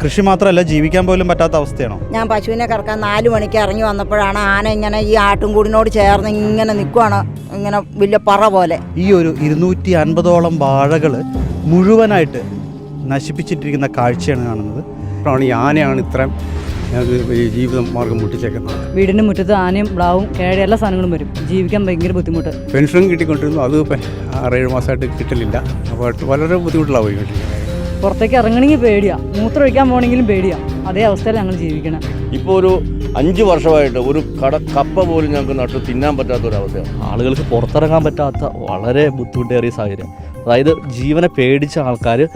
കൃഷി മാത്രമല്ല ജീവിക്കാൻ പോലും പറ്റാത്ത അവസ്ഥയാണോ? ഞാൻ പശുവിനെ കറക്കാൻ നാല് മണിക്ക് ഇറങ്ങി വന്നപ്പോഴാണ് ആന ഇങ്ങനെ ഈ ആട്ടുംകൂടിനോട് ചേർന്ന് ഇങ്ങനെ നിൽക്കുവാണ് ഇങ്ങനെ വലിയ പറ പോലെ. ഈ ഒരു ഇരുന്നൂറ്റി അൻപതോളം വാഴകൾ മുഴുവനായിട്ട് നശിപ്പിച്ചിട്ടിരിക്കുന്ന കാഴ്ചയാണ് കാണുന്നത്. ആണ് ഈ ആനയാണ് ഇത്രയും ഞങ്ങൾക്ക് ഈ ജീവിത മാർഗം മുട്ടിച്ചേക്കുന്നത്. വീടിന് മുറ്റത്ത് ആനയും പ്ലാവും കേഴ എല്ലാ സാധനങ്ങളും വരും. ജീവിക്കാൻ ഭയങ്കര ബുദ്ധിമുട്ട്. പെൻഷനും കിട്ടിക്കൊണ്ടിരുന്നു അത് ഇപ്പം ആറേഴ് മാസമായിട്ട് കിട്ടലില്ല. അപ്പോൾ വളരെ ബുദ്ധിമുട്ടുള്ള പോയിക്കൊണ്ടിരിക്കുന്നത്. പുറത്തേക്ക് ഇറങ്ങണമെങ്കിൽ പേടിയാ. മൂത്രം ഒഴിക്കാൻ പോകണമെങ്കിലും പേടിയാ. അതേ അവസ്ഥയിലാണ് ഞങ്ങൾ ജീവിക്കണം. ഇപ്പോൾ ഒരു അഞ്ച് വർഷമായിട്ട് ഒരു കട കപ്പ പോലും ഞങ്ങൾക്ക് നട്ടു തിന്നാൻ പറ്റാത്ത ഒരു അവസ്ഥയാണ് ആളുകൾക്ക് പുറത്തിറങ്ങാൻ പറ്റാത്ത വളരെ ബുദ്ധിമുട്ടേറിയ സാഹചര്യം. അതായത് ജീവനെ പേടിച്ച ആൾക്കാർ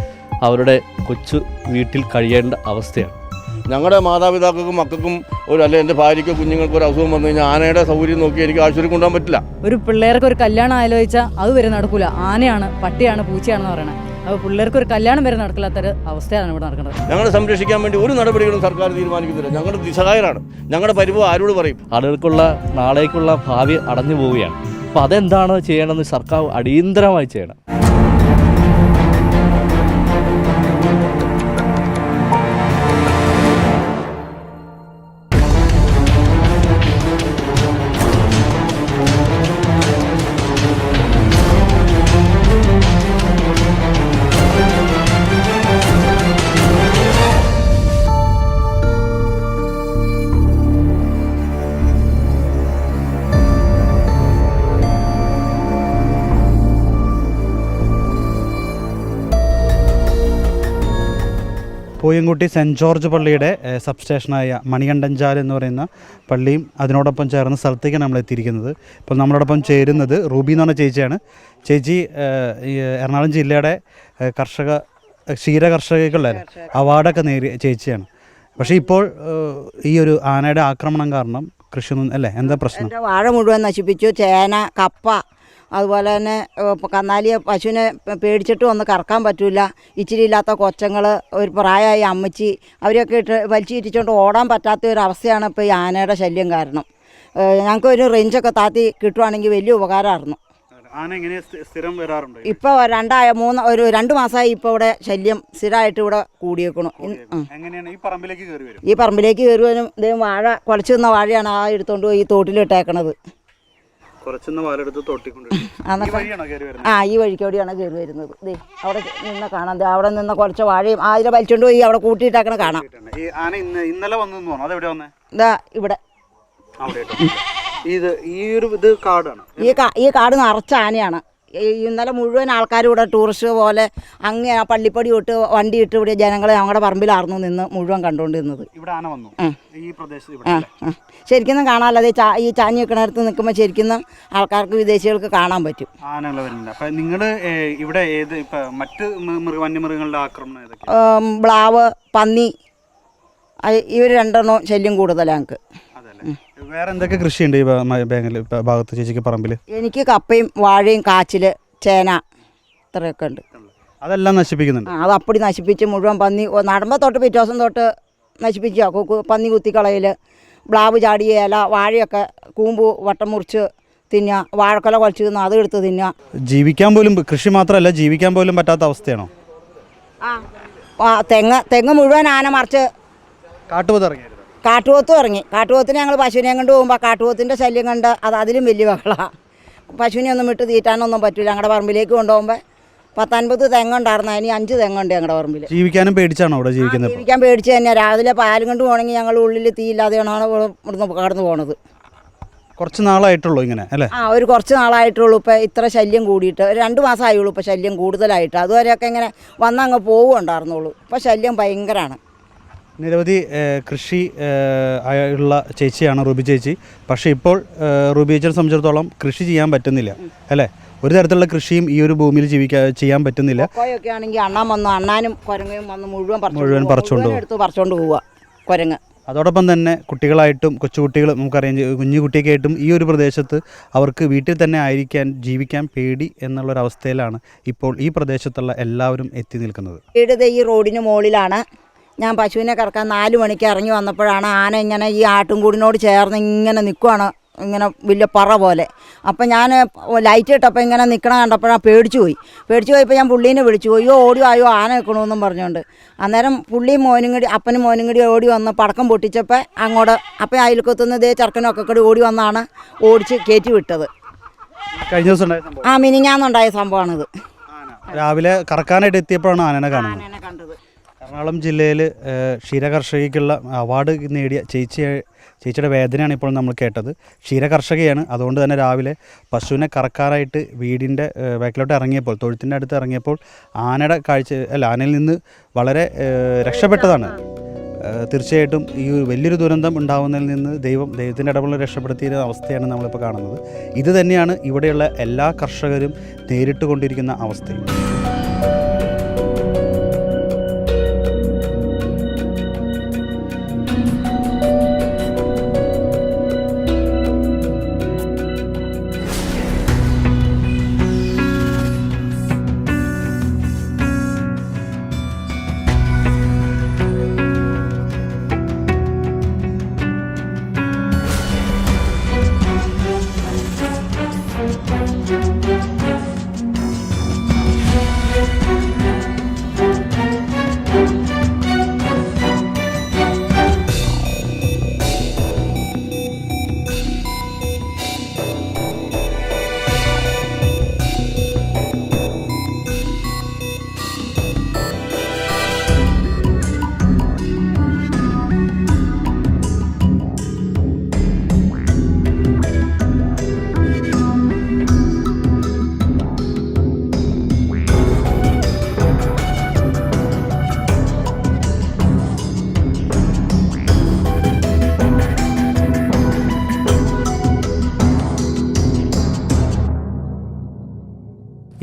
അവരുടെ കൊച്ചു വീട്ടിൽ കഴിയേണ്ട അവസ്ഥയാണ്. ഞങ്ങളുടെ മാതാപിതാക്കൾക്കും മക്കൾക്കും ഒരു അല്ലെ എന്റെ ഭാര്യയ്ക്കോ കുഞ്ഞുങ്ങൾക്കോ ഒരു അസുഖം വന്നു കഴിഞ്ഞാൽ ആനയുടെ സൗകര്യം നോക്കി എനിക്ക് ആശുപത്രി കൊണ്ടുപോകാൻ പറ്റില്ല. ഒരു പിള്ളേർക്ക് ഒരു കല്യാണം ആലോചിച്ചാൽ അത് വരെ നടക്കൂല. ആനയാണ് പട്ടിയാണ് പൂച്ചയാണെന്ന് പറയണത് അപ്പോൾ പിള്ളേർക്ക് ഒരു കല്യാണം വരെ നടക്കില്ലാത്തൊരു അവസ്ഥയാണ് ഇവിടെ നടക്കുന്നത്. ഞങ്ങളെ സംരക്ഷിക്കാൻ വേണ്ടി ഒരു നടപടികളും സർക്കാർ തീരുമാനിക്കുന്നില്ല. ഞങ്ങളുടെ നിസ്സഹായരാണ്. ഞങ്ങളുടെ പരിഭവം ആരോട് പറയും? ആളുകൾക്കുള്ള നാളേക്കുള്ള ഭാവി അടഞ്ഞു പോവുകയാണ്. അപ്പോൾ അതെന്താണ് ചെയ്യണമെന്ന് സർക്കാർ അടിയന്തരമായി ചെയ്യണം. പൂയംകുട്ടി സെന്റ് ജോർജ് പള്ളിയുടെ സബ്സ്റ്റേഷനായ മണികണ്ഠൻചാൽ എന്ന് പറയുന്ന പള്ളിയും അതിനോടൊപ്പം ചേർന്ന സ്ഥലത്തേക്കാണ് നമ്മൾ എത്തിയിരിക്കുന്നത്. ഇപ്പോൾ നമ്മളോടൊപ്പം ചേരുന്നത് റൂബി എന്ന് പറഞ്ഞ ചേച്ചിയാണ്. ചേച്ചി എറണാകുളം ജില്ലയുടെ കർഷക ക്ഷീര കർഷകർക്കുള്ള അവാർഡൊക്കെ നേടിയ ചേച്ചിയാണ്. പക്ഷേ ഇപ്പോൾ ഈ ഒരു ആനയുടെ ആക്രമണം കാരണം കൃഷിയൊന്നും അല്ലേ? എന്താ പ്രശ്നം? വാഴ മുഴുവൻ നശിപ്പിച്ചു. ചേന കപ്പ അതുപോലെ തന്നെ കന്നാലിയെ പശുവിനെ പേടിച്ചിട്ടും ഒന്ന് കറക്കാൻ പറ്റില്ല ഇച്ചിരി ഇല്ലാത്ത കൊച്ചങ്ങൾ ഒരു പ്രായമായ അമ്മച്ചി അവരെയൊക്കെ ഇട്ട് വലിച്ചിരിച്ചുകൊണ്ട് ഓടാൻ പറ്റാത്ത ഒരു അവസ്ഥയാണ് ഇപ്പോൾ ഈ ആനയുടെ ശല്യം കാരണം. ഞങ്ങൾക്ക് ഒരു റേഞ്ചൊക്കെ താത്തി കിട്ടുവാണെങ്കിൽ വലിയ ഉപകാരമായിരുന്നു. ആന ഇങ്ങനെ സ്ഥിരം വരാറുണ്ട് ഇപ്പോൾ രണ്ടായ മൂന്ന് ഒരു രണ്ട് മാസമായി ഇപ്പോൾ ഇവിടെ ശല്യം സ്ഥിരമായിട്ട് ഇവിടെ കൂടിയേക്കണു. എങ്ങനെയാണ്? ഈ പറമ്പിലേക്ക് കയറി വരും? ഈ പറമ്പിലേക്ക് കയറുവാനും ഇതേ വാഴ കുലച്ചു നിന്ന വാഴയാണ് ആ എടുത്തുകൊണ്ട് പോയി തോട്ടിലിട്ടേക്കണത്. കുറച്ചൊന്ന് തൊട്ടിക്കൊണ്ട് ആ ഈ വഴിക്കോടിയാണ് കയറി വരുന്നത്. ദേ അവിടെ നിന്ന് കാണാം. ദേ അവിടെ നിന്ന് കുറച്ച് വാഴയും അതിലെ വലിച്ചോണ്ട് പോയി അവിടെ കൂട്ടിയിട്ടാണ് കാണാം. ഈ ആന ഇന്ന് ഇന്നലെ വന്നു തോന്നുന്നു അതെവിടെ വന്നേ? ഇതാ ഇവിടെ. ഇത് ഈ ഒരു ഇത് കാടാണ്. ഈ കാ ഈ കാട് നിറച്ച ആനയാണ്. ഇന്നലെ മുഴുവൻ ആൾക്കാർ ഇവിടെ ടൂറിസ്റ്റ് പോലെ അങ്ങ് ആ പള്ളിപ്പടി തൊട്ട് വണ്ടി ഇട്ട് ഇവിടെ ജനങ്ങളെ ഞങ്ങളുടെ പറമ്പിലായിരുന്നു നിന്ന് മുഴുവൻ കണ്ടുകൊണ്ടിരുന്നത് ശരിക്കും കാണാമല്ലോ അതേ ചാ ഈ ചാഞ്ഞ് നിൽക്കുന്നിടത്ത് നിൽക്കുമ്പോൾ ശരിക്കും ആൾക്കാർക്ക് വിദേശികൾക്ക് കാണാൻ പറ്റും. നിങ്ങൾ ഇവിടെ ഏത് മറ്റ് വന്യമൃഗങ്ങളുടെ ആക്രമണം ബ്ലാവ് പന്നി ഇവർ രണ്ടെണ്ണം ശല്യം കൂടുതലാണ് ഞങ്ങൾക്ക് വേറെ എന്തൊക്കെ കൃഷിയുണ്ട് ഈ ബാങ്കിൽ ഭാഗത്ത് ചേച്ചിക്ക് പറമ്പിൽ എനിക്ക് കപ്പയും വാഴയും കാച്ചിൽ ചേന ഇത്രയൊക്കെ ഉണ്ട്. അതെല്ലാം നശിപ്പിക്കുന്നുണ്ട്. അത് അപ്പടി നശിപ്പിച്ച് മുഴുവൻ പന്നി നടമ്പ തൊട്ട് പിറ്റേ ദിവസം തൊട്ട് നശിപ്പിക്കുക പന്നി കുത്തിക്കളയിൽ ബ്ലാവ് ചാടിയ ഇല വാഴയൊക്കെ കൂമ്പ് വട്ടം മുറിച്ച് തിന്നുക വാഴക്കൊല കുഴച്ച് തിന്നുക അത് എടുത്ത് തിന്നുക. ജീവിക്കാൻ പോലും കൃഷി മാത്രമല്ല ജീവിക്കാൻ പോലും പറ്റാത്ത അവസ്ഥയാണോ? ആ തെങ്ങ് തെങ്ങ് മുഴുവൻ ആന മറിച്ച് കാട്ടുപോത്ത് ഇറങ്ങിയായിരുന്നു. കാട്ടുപോത്തും ഇറങ്ങി കാട്ടുപോത്തിന് ഞങ്ങൾ പശുവിനെയും കൊണ്ട് പോകുമ്പോൾ കാട്ടുപോത്തിന്റെ ശല്യം കണ്ട് അത് അതിലും വലിയ ബഹളമാണ് പശുവിനെ ഒന്നും വിട്ട് തീറ്റാനൊന്നും പറ്റില്ല ഞങ്ങളുടെ പറമ്പിലേക്ക് കൊണ്ടുപോകുമ്പോൾ പത്തൻപത് തെങ്ങുണ്ടായിരുന്നു. അതിന് അഞ്ച് തെങ്ങുണ്ട് ഞങ്ങളുടെ പറമ്പിൽ ജീവിക്കാനും പേടിച്ചാണ് അവിടെ ജീവിക്കുന്നത്? ജീവിക്കാൻ പേടിച്ച് തന്നെ രാവിലെ പാലും കൊണ്ട് പോകണമെങ്കിൽ ഞങ്ങൾ ഉള്ളിൽ തീയില്ലാതെയാണ് ഇവിടെ- ഇവിടുന്ന് കടന്നു പോണത്. കുറച്ച് നാളായിട്ടുള്ളൂ ഇങ്ങനെ അല്ലേ? ആ ഒരു കുറച്ച് നാളായിട്ടുള്ളൂ. ഇപ്പോൾ ഇത്ര ശല്യം കൂടിയിട്ട് ഒരു രണ്ട് മാസമായുള്ളൂ ഇപ്പോൾ ശല്യം കൂടുതലായിട്ട്. അതുവരെയൊക്കെ ഇങ്ങനെ വന്നങ്ങ് പോവുകയുണ്ടായിരുന്നുള്ളൂ. ഇപ്പോൾ ശല്യം ഭയങ്കരമാണ് നിരവധി കൃഷി ആയുള്ള ഉള്ള ചേച്ചിയാണ് റൂബി ചേച്ചി. പക്ഷേ ഇപ്പോൾ റൂബി ചേച്ചിയെ സംബന്ധിച്ചിടത്തോളം കൃഷി ചെയ്യാൻ പറ്റുന്നില്ല അല്ലേ? ഒരു തരത്തിലുള്ള കൃഷിയും ഈ ഒരു ഭൂമിയിൽ ജീവിക്കാൻ ചെയ്യാൻ പറ്റുന്നില്ല. കൊക്കോയൊക്കെ ആണെങ്കിൽ അണ്ണാൻ വന്നു അണ്ണാനും കുരങ്ങയും വന്ന് മുഴുവൻ മുഴുവൻ എടുത്ത് പറിച്ചോണ്ട് പോവുക കുരങ്ങ്. അതോടൊപ്പം തന്നെ കുട്ടികളായിട്ടും കൊച്ചുകുട്ടികളും നമുക്കറിയാം കുഞ്ഞു കുട്ടിയൊക്കെ ആയിട്ടും ഈ ഒരു പ്രദേശത്ത് അവർക്ക് വീട്ടിൽ തന്നെ ആയിരിക്കാൻ ജീവിക്കാൻ പേടി എന്നുള്ളൊരവസ്ഥയിലാണ് ഇപ്പോൾ ഈ പ്രദേശത്തുള്ള എല്ലാവരും എത്തി നിൽക്കുന്നത്. ഈ റോഡിന് മുകളിലാണ്. ഞാൻ പശുവിനെ കറക്കാൻ നാല് മണിക്ക് ഇറങ്ങി വന്നപ്പോഴാണ് ആന ഇങ്ങനെ ഈ ആട്ടുംകൂടിനോട് ചേർന്ന് ഇങ്ങനെ നിൽക്കുവാണ് ഇങ്ങനെ വലിയ പറ പോലെ. അപ്പം ഞാൻ ലൈറ്റ് ഇട്ടപ്പോൾ ഇങ്ങനെ നിൽക്കണ കണ്ടപ്പോഴാണ് പേടിച്ചു പോയി. പേടിച്ചു പോയപ്പോൾ ഞാൻ പുള്ളീനെ വിളിച്ചു അയ്യോ ഓടി ആയോ ആന നിൽക്കണമെന്നും പറഞ്ഞുകൊണ്ട് അന്നേരം പുള്ളിയും മോനും കൂടി അപ്പനും മോനും കൂടി ഓടി വന്ന് പടക്കം പൊട്ടിച്ചപ്പോൾ അങ്ങോട്ട് അപ്പം അയൽക്കത്തുനിന്ന് ഇതേ ചർക്കനൊക്കെ കൂടി ഓടി വന്നാണ് ഓടിച്ച് കയറ്റി വിട്ടത്. കഴിഞ്ഞ ദിവസം ആ മിനിഞ്ഞാന്നുണ്ടായ സംഭവമാണിത് രാവിലെ കറക്കാനായിട്ട് എത്തിയപ്പോഴാണ് ആനനെ കാണുന്നത്. കണ്ടത്. എറണാകുളം ജില്ലയിൽ ക്ഷീരകർഷകയ്ക്കുള്ള അവാർഡ് നേടിയ ചേച്ചി ചേച്ചിയുടെ വേദനയാണ് ഇപ്പോൾ നമ്മൾ കേട്ടത്. ക്ഷീര കർഷകയാണ് അതുകൊണ്ട് തന്നെ രാവിലെ പശുവിനെ കറക്കാറായിട്ട് വീടിന്റെ ബാക്കിലോട്ട് ഇറങ്ങിയപ്പോൾ തൊഴുത്തിന്റെ അടുത്ത് ഇറങ്ങിയപ്പോൾ ആനയുടെ കാഴ്ച അല്ല ആനയിൽ നിന്ന് വളരെ രക്ഷപ്പെട്ടതാണ്. തീർച്ചയായിട്ടും ഈ വലിയൊരു ദുരന്തം ഉണ്ടാകുന്നതിൽ നിന്ന് ദൈവം ദൈവത്തിന്റെ ഇടപെടൽ രക്ഷപ്പെടുത്തിയ അവസ്ഥയാണ് നമ്മളിപ്പോൾ കാണുന്നത്. ഇത് തന്നെയാണ് ഇവിടെയുള്ള എല്ലാ കർഷകരും നേരിട്ട് കൊണ്ടിരിക്കുന്ന അവസ്ഥയും.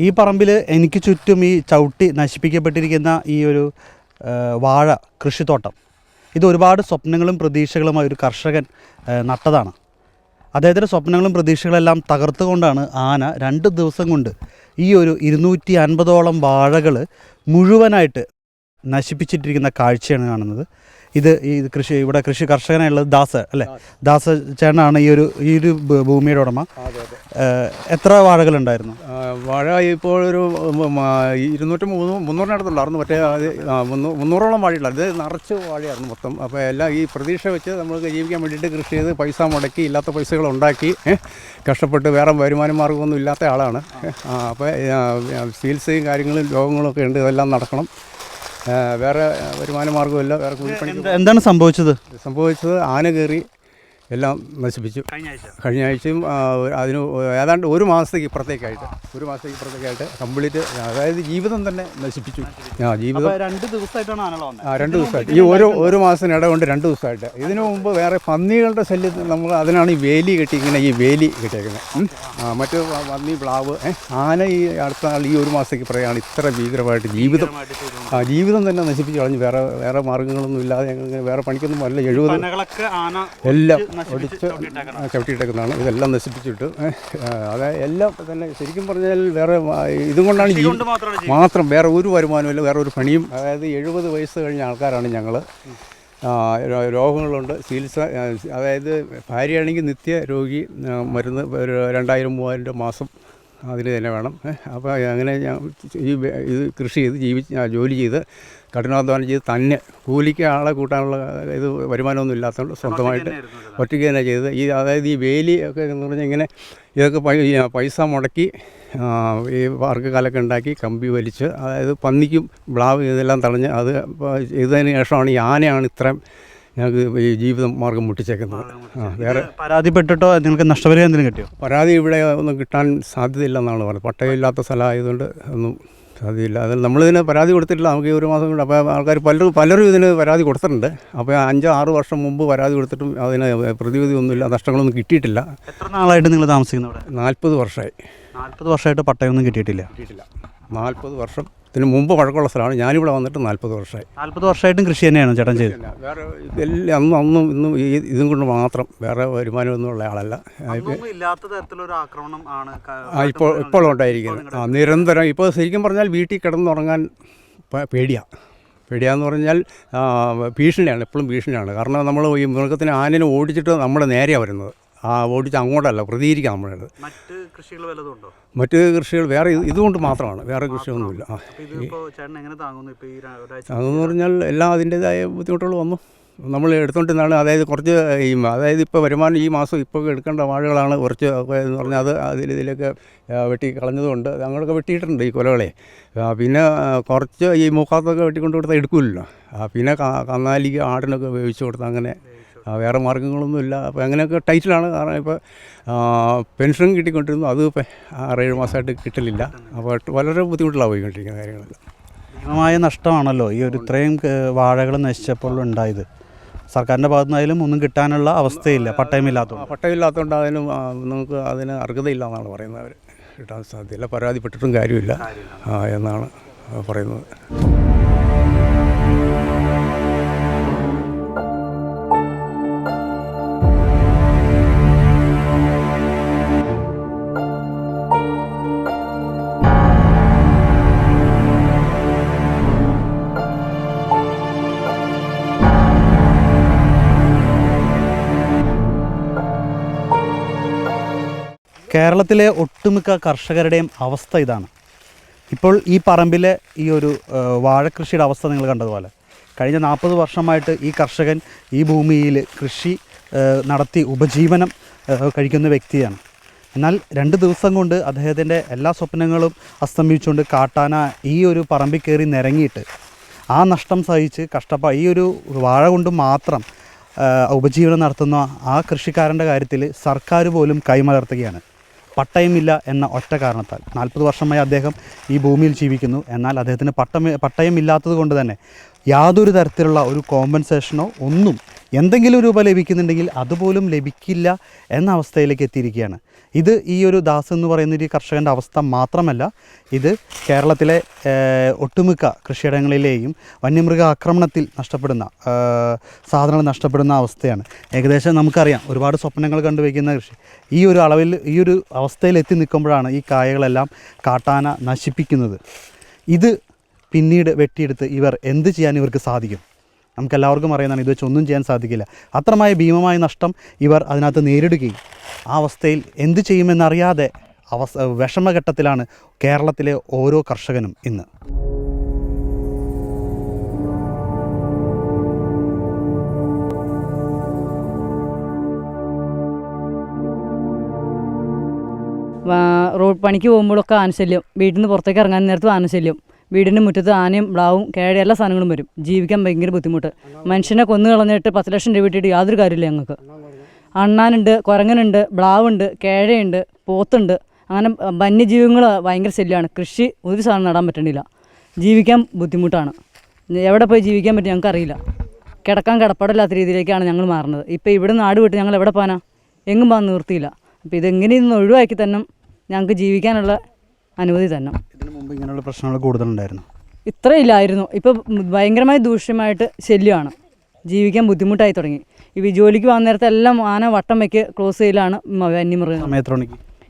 ഈ പറമ്പിൽ എനിക്ക് ചുറ്റും ഈ ചവിട്ടി നശിപ്പിക്കപ്പെട്ടിരിക്കുന്ന ഈ ഒരു വാഴ കൃഷിത്തോട്ടം. ഇത് ഒരുപാട് സ്വപ്നങ്ങളും പ്രതീക്ഷകളുമായി ഒരു കർഷകൻ നട്ടതാണ്. അദ്ദേഹത്തിന്റെ സ്വപ്നങ്ങളും പ്രതീക്ഷകളെല്ലാം തകർത്തുകൊണ്ടാണ് ആന രണ്ട് ദിവസം കൊണ്ട് ഈ ഒരു ഇരുന്നൂറ്റി അൻപതോളം വാഴകൾ മുഴുവനായിട്ട് നശിപ്പിച്ചിട്ടിരിക്കുന്ന കാഴ്ചയാണ് കാണുന്നത്. ഇത് ഈ കൃഷി ഇവിടെ കൃഷി കർഷകനായുള്ളത് ദാസ് അല്ലേ? ദാസ് ചേട്ടനാണ് ഈ ഒരു ഈ ഒരു ഭൂമിയുടെ ഉടമ. എത്ര വാഴകളുണ്ടായിരുന്നു? വാഴ ഇപ്പോൾ ഒരു ഇരുന്നൂറ്റി മൂന്ന് മുന്നൂറിനടുത്തുള്ളായിരുന്നു മറ്റേ മുന്നൂറോളം വാഴയുള്ള. ഇത് നിറച്ച് വാഴയായിരുന്നു മൊത്തം. അപ്പോൾ എല്ലാം ഈ പ്രതീക്ഷ വെച്ച് നമുക്ക് ജീവിക്കാൻ വേണ്ടിയിട്ട് കൃഷി ചെയ്ത് പൈസ മുടക്കി ഇല്ലാത്ത പൈസകൾ ഉണ്ടാക്കി കഷ്ടപ്പെട്ട് വേറെ വരുമാന മാർഗമൊന്നും ഇല്ലാത്ത ആളാണ്. അപ്പോൾ ചികിത്സയും കാര്യങ്ങളും രോഗങ്ങളും ഒക്കെ ഉണ്ട്. ഇതെല്ലാം നടക്കണം. വേറെ വരുമാന മാർഗമില്ല വേറെ കൂലിപ്പണി എന്താണ് സംഭവിച്ചത്? സംഭവിച്ചത് ആന കയറി എല്ലാം നശിപ്പിച്ചു. കഴിഞ്ഞ ആഴ്ചയും അതിന് ഏതാണ്ട് ഒരു മാസത്തേക്ക് ഇപ്പുറത്തേക്കായിട്ട് ഒരു മാസത്തേക്ക് ഇപ്പുറത്തേക്കായിട്ട് കംപ്ലീറ്റ് അതായത് ജീവിതം തന്നെ നശിപ്പിച്ചു. ആ ജീവിതം രണ്ട് ദിവസമായിട്ടാണ് ആ രണ്ട് ദിവസമായിട്ട്. ഈ ഒരു ഒരു മാസത്തിന് ഇടകൊണ്ട് രണ്ട് ദിവസമായിട്ട്. ഇതിനു മുമ്പ് വേറെ പന്നികളുടെ ശല്യം നമ്മൾ അതിനാണ് ഈ വേലി കെട്ടി ഇങ്ങനെ ഈ വേലി കെട്ടിയേക്കുന്നത്. മറ്റ് പന്നി പ്ലാവ് ആന ഈ അടുത്ത നാൾ ഈ ഒരു മാസത്തേക്ക് പറയുകയാണ് ഇത്ര ഭീകരമായിട്ട് ജീവിതം. ആ ജീവിതം തന്നെ നശിപ്പിച്ചു കളഞ്ഞു. വേറെ വേറെ മാർഗങ്ങളൊന്നും ഇല്ലാതെ ഞങ്ങൾ വേറെ പണിക്കൊന്നും അല്ല. എഴുപത് എല്ലാം. ഒടിച്ച് ചവിട്ടിയിട്ടേക്കുന്നതാണ്. ഇതെല്ലാം നശിപ്പിച്ചിട്ട് അതായത് എല്ലാം തന്നെ ശരിക്കും പറഞ്ഞാൽ വേറെ ഇതുകൊണ്ടാണ് ഇതും കൊണ്ടാണ്. മാത്രം വേറെ ഒരു വരുമാനമില്ല വേറെ ഒരു പണിയും. അതായത് എഴുപത് വയസ്സ് കഴിഞ്ഞ ആൾക്കാരാണ് ഞങ്ങൾ രോഗങ്ങളുണ്ട്. ചികിത്സ അതായത് ഭാര്യയാണെങ്കിൽ നിത്യ രോഗി മരുന്ന് ഒരു രണ്ടായിരം മൂവായിരം രൂപ മാസം അതിന് തന്നെ വേണം. അപ്പോൾ അങ്ങനെ ഞാൻ ഈ ഇത് കൃഷി ചെയ്ത് ജീവി ജോലി ചെയ്ത് കഠിനാധ്വാനം ചെയ്ത് തന്നെ കൂലിക്ക് ആളെ കൂട്ടാനുള്ള ഇത് വരുമാനമൊന്നും ഇല്ലാത്തതുകൊണ്ട് സ്വന്തമായിട്ട് ഒറ്റയ്ക്ക് തന്നെ ചെയ്തത്. ഈ അതായത് ഈ വേലി ഒക്കെ എന്ന് പറഞ്ഞാൽ ഇങ്ങനെ ഇതൊക്കെ പൈ- പൈസ മുടക്കി ഈ പാർക്ക് കാലൊക്കെ ഉണ്ടാക്കി കമ്പി വലിച്ച് അതായത് പന്നിക്കും ബ്ലാവ് ഇതെല്ലാം തടഞ്ഞ് അത് ചെയ്തതിന് ശേഷമാണ് ഈ ആനയാണ് ഇത്രയും ഞങ്ങൾക്ക് ഈ ജീവിതം മാർഗം മുട്ടിച്ചേക്കുന്നത്. വേറെ പരാതിപ്പെട്ടിട്ടോ? നിങ്ങൾക്ക് നഷ്ടപരിഹാരം എന്തെങ്കിലും കിട്ടിയോ? പരാതി ഇവിടെ ഒന്നും കിട്ടാൻ സാധ്യതയില്ലെന്നാണ് പറഞ്ഞത്. പട്ടയമില്ലാത്ത സ്ഥലമായതുകൊണ്ട് ഒന്നും സാധ്യതയില്ല. അതിൽ നമ്മളിതിന് പരാതി കൊടുത്തിട്ടില്ല. നമുക്ക് ഈ ഒരു മാസം കൊണ്ട്. അപ്പോൾ ആൾക്കാർ പലരും പലരും ഇതിന് പരാതി കൊടുത്തിട്ടുണ്ട്. അപ്പോൾ അഞ്ചോ ആറ് വർഷം മുമ്പ് പരാതി കൊടുത്തിട്ടും അതിന് പ്രതിവിധി ഒന്നുമില്ല. നഷ്ടങ്ങളൊന്നും കിട്ടിയിട്ടില്ല. എത്ര നാളായിട്ട് നിങ്ങൾ താമസിക്കുന്നത് നാൽപ്പത് വർഷമായി നാൽപ്പത് വർഷമായിട്ട് പട്ടയമൊന്നും കിട്ടിയിട്ടില്ല. കിട്ടിയിട്ടില്ല. നാൽപ്പത് വർഷം ഇതിന് മുമ്പ് പഴക്കമുള്ള സ്ഥലമാണ്. ഞാനിവിടെ വന്നിട്ട് നാൽപ്പത് വർഷമായി. നാൽപ്പത് വർഷമായിട്ടും കൃഷി തന്നെയാണ് ചേട്ടൻ ചെയ്തത്? വേറെ ഇതെല്ലാം അന്നും അന്നും ഇന്നും ഈ ഇതും കൊണ്ട് മാത്രം വേറെ വരുമാനമൊന്നും ഉള്ള ആളല്ല. ആ, ഇല്ലാത്ത തരത്തിലൊരു ആക്രമണം ആണ് ആ ഇപ്പോൾ ഇപ്പോൾ ഉണ്ടായിരിക്കുന്നത്. ആ നിരന്തരം ഇപ്പോൾ ശരിക്കും പറഞ്ഞാൽ വീട്ടിൽ കിടന്നുറങ്ങാൻ പേടിയാ. പേടിയാണ് പേടിയാന്ന് പറഞ്ഞാൽ ഭീഷണിയാണ് എപ്പോഴും ഭീഷണിയാണ്. കാരണം നമ്മൾ ഈ മൃഗത്തിന് ആനനെ ഓടിച്ചിട്ട് നമ്മുടെ നേരെയാണ് വരുന്നത്. ആ ഓടിച്ച് അങ്ങോട്ടല്ല പ്രതികരിക്കാം നമ്മളത് മറ്റ് കൃഷികൾ വല്ലതും മറ്റ് കൃഷികൾ വേറെ ഇതുകൊണ്ട് മാത്രമാണ് വേറെ കൃഷിയൊന്നുമില്ല. അതെന്ന് പറഞ്ഞാൽ എല്ലാം അതിന്റെതായ ബുദ്ധിമുട്ടുകൾ വന്നു. നമ്മൾ എടുത്തുകൊണ്ടിരുന്നാണ് അതായത് കുറച്ച് ഈ അതായത് ഇപ്പോൾ വരുമാനം ഈ മാസം ഇപ്പോൾ എടുക്കേണ്ട വാഴകളാണ് കുറച്ച് എന്ന് പറഞ്ഞാൽ അത് അതിൽ ഇതിലൊക്കെ വെട്ടി കളഞ്ഞതുകൊണ്ട് അങ്ങനെയൊക്കെ വെട്ടിയിട്ടുണ്ട് ഈ കൊലകളെ. പിന്നെ കുറച്ച് ഈ മൂക്കാത്തൊക്കെ വെട്ടിക്കൊണ്ട് കൊടുത്താൽ എടുക്കില്ലല്ലോ പിന്നെ കന്നാലിക്ക് ആടിനൊക്കെ വേവിച്ച് കൊടുത്താൽ അങ്ങനെ വേറെ മാർഗങ്ങളൊന്നുമില്ല അപ്പോൾ അങ്ങനെയൊക്കെ ടൈറ്റിലാണ്. കാരണം ഇപ്പോൾ പെൻഷൻ കിട്ടിക്കൊണ്ടിരുന്നു. അത് ഇപ്പം ആറേഴ് മാസമായിട്ട് കിട്ടലില്ല. അപ്പോൾ വളരെ ബുദ്ധിമുട്ടിലാണ് പോയിക്കൊണ്ടിരിക്കുന്ന കാര്യങ്ങളെല്ലാം ഭീമമായ നഷ്ടമാണല്ലോ ഈ ഒരു ഇത്രയും വാഴകൾ നശിച്ചപ്പോൾ ഉണ്ടായത്. സർക്കാരിന്റെ ഭാഗത്തു നിന്നായാലും ഒന്നും കിട്ടാനുള്ള അവസ്ഥയില്ല. പട്ടയമില്ലാത്തതുകൊണ്ട്. പട്ടയമില്ലാത്തതുകൊണ്ട് അതിന് നമുക്ക് അതിന് അർഹതയില്ല എന്നാണ് പറയുന്നത് അവർ കിട്ടാൻ സാധ്യതയില്ല. പരാതിപ്പെട്ടിട്ടും കാര്യമില്ല എന്നാണ് പറയുന്നത്. കേരളത്തിലെ ഒട്ടുമിക്ക കർഷകരുടെയും അവസ്ഥ ഇതാണ്. ഇപ്പോൾ ഈ പറമ്പിലെ ഈ ഒരു വാഴക്കൃഷിയുടെ അവസ്ഥ നിങ്ങൾ കണ്ടതുപോലെ. കഴിഞ്ഞ നാൽപ്പത് വർഷമായിട്ട് ഈ കർഷകൻ ഈ ഭൂമിയിൽ കൃഷി നടത്തി ഉപജീവനം കഴിക്കുന്ന വ്യക്തിയാണ്. എന്നാൽ രണ്ട് ദിവസം കൊണ്ട് അദ്ദേഹത്തിന്റെ എല്ലാ സ്വപ്നങ്ങളും അസ്തമിച്ചുകൊണ്ട് കാട്ടാന ഈ ഒരു പറമ്പിൽ കയറി നിരങ്ങിയിട്ട് ആ നഷ്ടം സഹിച്ച് കഷ്ടപ്പാ ഈ ഒരു വാഴ കൊണ്ട് മാത്രം ഉപജീവനം നടത്തുന്ന ആ കൃഷിക്കാരന്റെ കാര്യത്തിൽ സർക്കാർ പോലും കൈമലർത്തുകയാണ്. പട്ടയമില്ല എന്ന ഒറ്റ കാരണത്താൽ. നാൽപ്പത് വർഷമായി അദ്ദേഹം ഈ ഭൂമിയിൽ ജീവിക്കുന്നു. എന്നാൽ അദ്ദേഹത്തിന് പട്ടം പട്ടയമില്ലാത്തത് കൊണ്ട് തന്നെ യാതൊരു തരത്തിലുള്ള ഒരു കോമ്പൻസേഷനോ ഒന്നും എന്തെങ്കിലും രൂപ ലഭിക്കുന്നുണ്ടെങ്കിൽ അതുപോലും ലഭിക്കില്ല എന്ന അവസ്ഥയിലേക്ക് എത്തിയിരിക്കുകയാണ്. ഇത് ഈ ഒരു ദാസ് എന്ന് പറയുന്ന ഒരു കർഷകന്റെ അവസ്ഥ മാത്രമല്ല ഇത് കേരളത്തിലെ ഒട്ടുമിക്ക കൃഷിയിടങ്ങളിലെയും വന്യമൃഗ ആക്രമണത്തിൽ നഷ്ടപ്പെടുന്ന സാധനങ്ങൾ നഷ്ടപ്പെടുന്ന അവസ്ഥയാണ്. ഏകദേശം നമുക്കറിയാം ഒരുപാട് സ്വപ്നങ്ങൾ കണ്ടുവയ്ക്കുന്ന കൃഷി. ഈ ഒരു അളവിൽ ഈ ഒരു അവസ്ഥയിൽ എത്തി നിൽക്കുമ്പോഴാണ് ഈ കായകളെല്ലാം കാട്ടാന നശിപ്പിക്കുന്നത്. ഇത് പിന്നീട് വെട്ടിയെടുത്ത് ഇവർ എന്ത് ചെയ്യാൻ ഇവർക്ക് സാധിക്കും? നമുക്കെല്ലാവർക്കും അറിയുന്നതാണ് ഇത് വെച്ച് ഒന്നും ചെയ്യാൻ സാധിക്കില്ല. അത്രമായ ഭീമമായ നഷ്ടം ഇവർ അതിനകത്ത് നേരിടുകയും ആ അവസ്ഥയിൽ എന്ത് ചെയ്യുമെന്നറിയാതെ അവസ്ഥ വിഷമഘട്ടത്തിലാണ് കേരളത്തിലെ ഓരോ കർഷകനും ഇന്ന്. റോഡ് പണിക്ക് പോകുമ്പോഴൊക്കെ ആനശല്യം. വീട്ടിൽ നിന്ന് പുറത്തേക്ക് ഇറങ്ങാൻ നേരത്തും ആനശല്യം. വീടിന്റെ മുറ്റത്ത് ആനയും ബ്ലാവും കേഴ എല്ലാ സാധനങ്ങളും വരും. ജീവിക്കാൻ ഭയങ്കര ബുദ്ധിമുട്ട്. മനുഷ്യനെ കൊന്നു കളഞ്ഞിട്ട് പത്ത് ലക്ഷം രൂപ ഇട്ടിട്ട് യാതൊരു കാര്യമില്ല ഞങ്ങൾക്ക്. അണ്ണാനുണ്ട് കുരങ്ങനുണ്ട് ബ്ലാവുണ്ട് കേഴയുണ്ട് പോത്തുണ്ട്. അങ്ങനെ വന്യജീവികൾ ഭയങ്കര ശല്യമാണ്. കൃഷി ഒരു സാധനം നടാൻ പറ്റണില്ല. ജീവിക്കാൻ ബുദ്ധിമുട്ടാണ്. എവിടെ പോയി ജീവിക്കാൻ പറ്റും ഞങ്ങൾക്കറിയില്ല കിടക്കാൻ കിടപ്പാടില്ലാത്ത രീതിയിലേക്കാണ് ഞങ്ങൾ മാറുന്നത്. ഇപ്പോൾ ഇവിടെ നാട് വിട്ട് ഞങ്ങൾ എവിടെ പോകാനാണ് എങ്ങും പോകാൻ നിവൃത്തിയില്ല. അപ്പോൾ ഇതെങ്ങനെയൊന്നും ഒഴിവാക്കി തന്നെ ഞങ്ങൾക്ക് ജീവിക്കാനുള്ള അനുമതി തന്നെ ഇതിനു മുമ്പ് ഇങ്ങനെയുള്ള പ്രശ്നങ്ങൾ കൂടുതലുണ്ടായിരുന്നു. ഇത്രയില്ലായിരുന്നു. ഇപ്പോൾ ഭയങ്കരമായി ദൂഷ്യമായിട്ട് ശല്യമാണ്. ജീവിക്കാൻ ബുദ്ധിമുട്ടായി തുടങ്ങി. ഈ ജോലിക്ക് വന്ന നേരത്തെ എല്ലാം ആന വട്ടം വെക്ക് ക്ലോസ് ചെയ്യലാണ് വന്യമൃഗങ്ങൾ.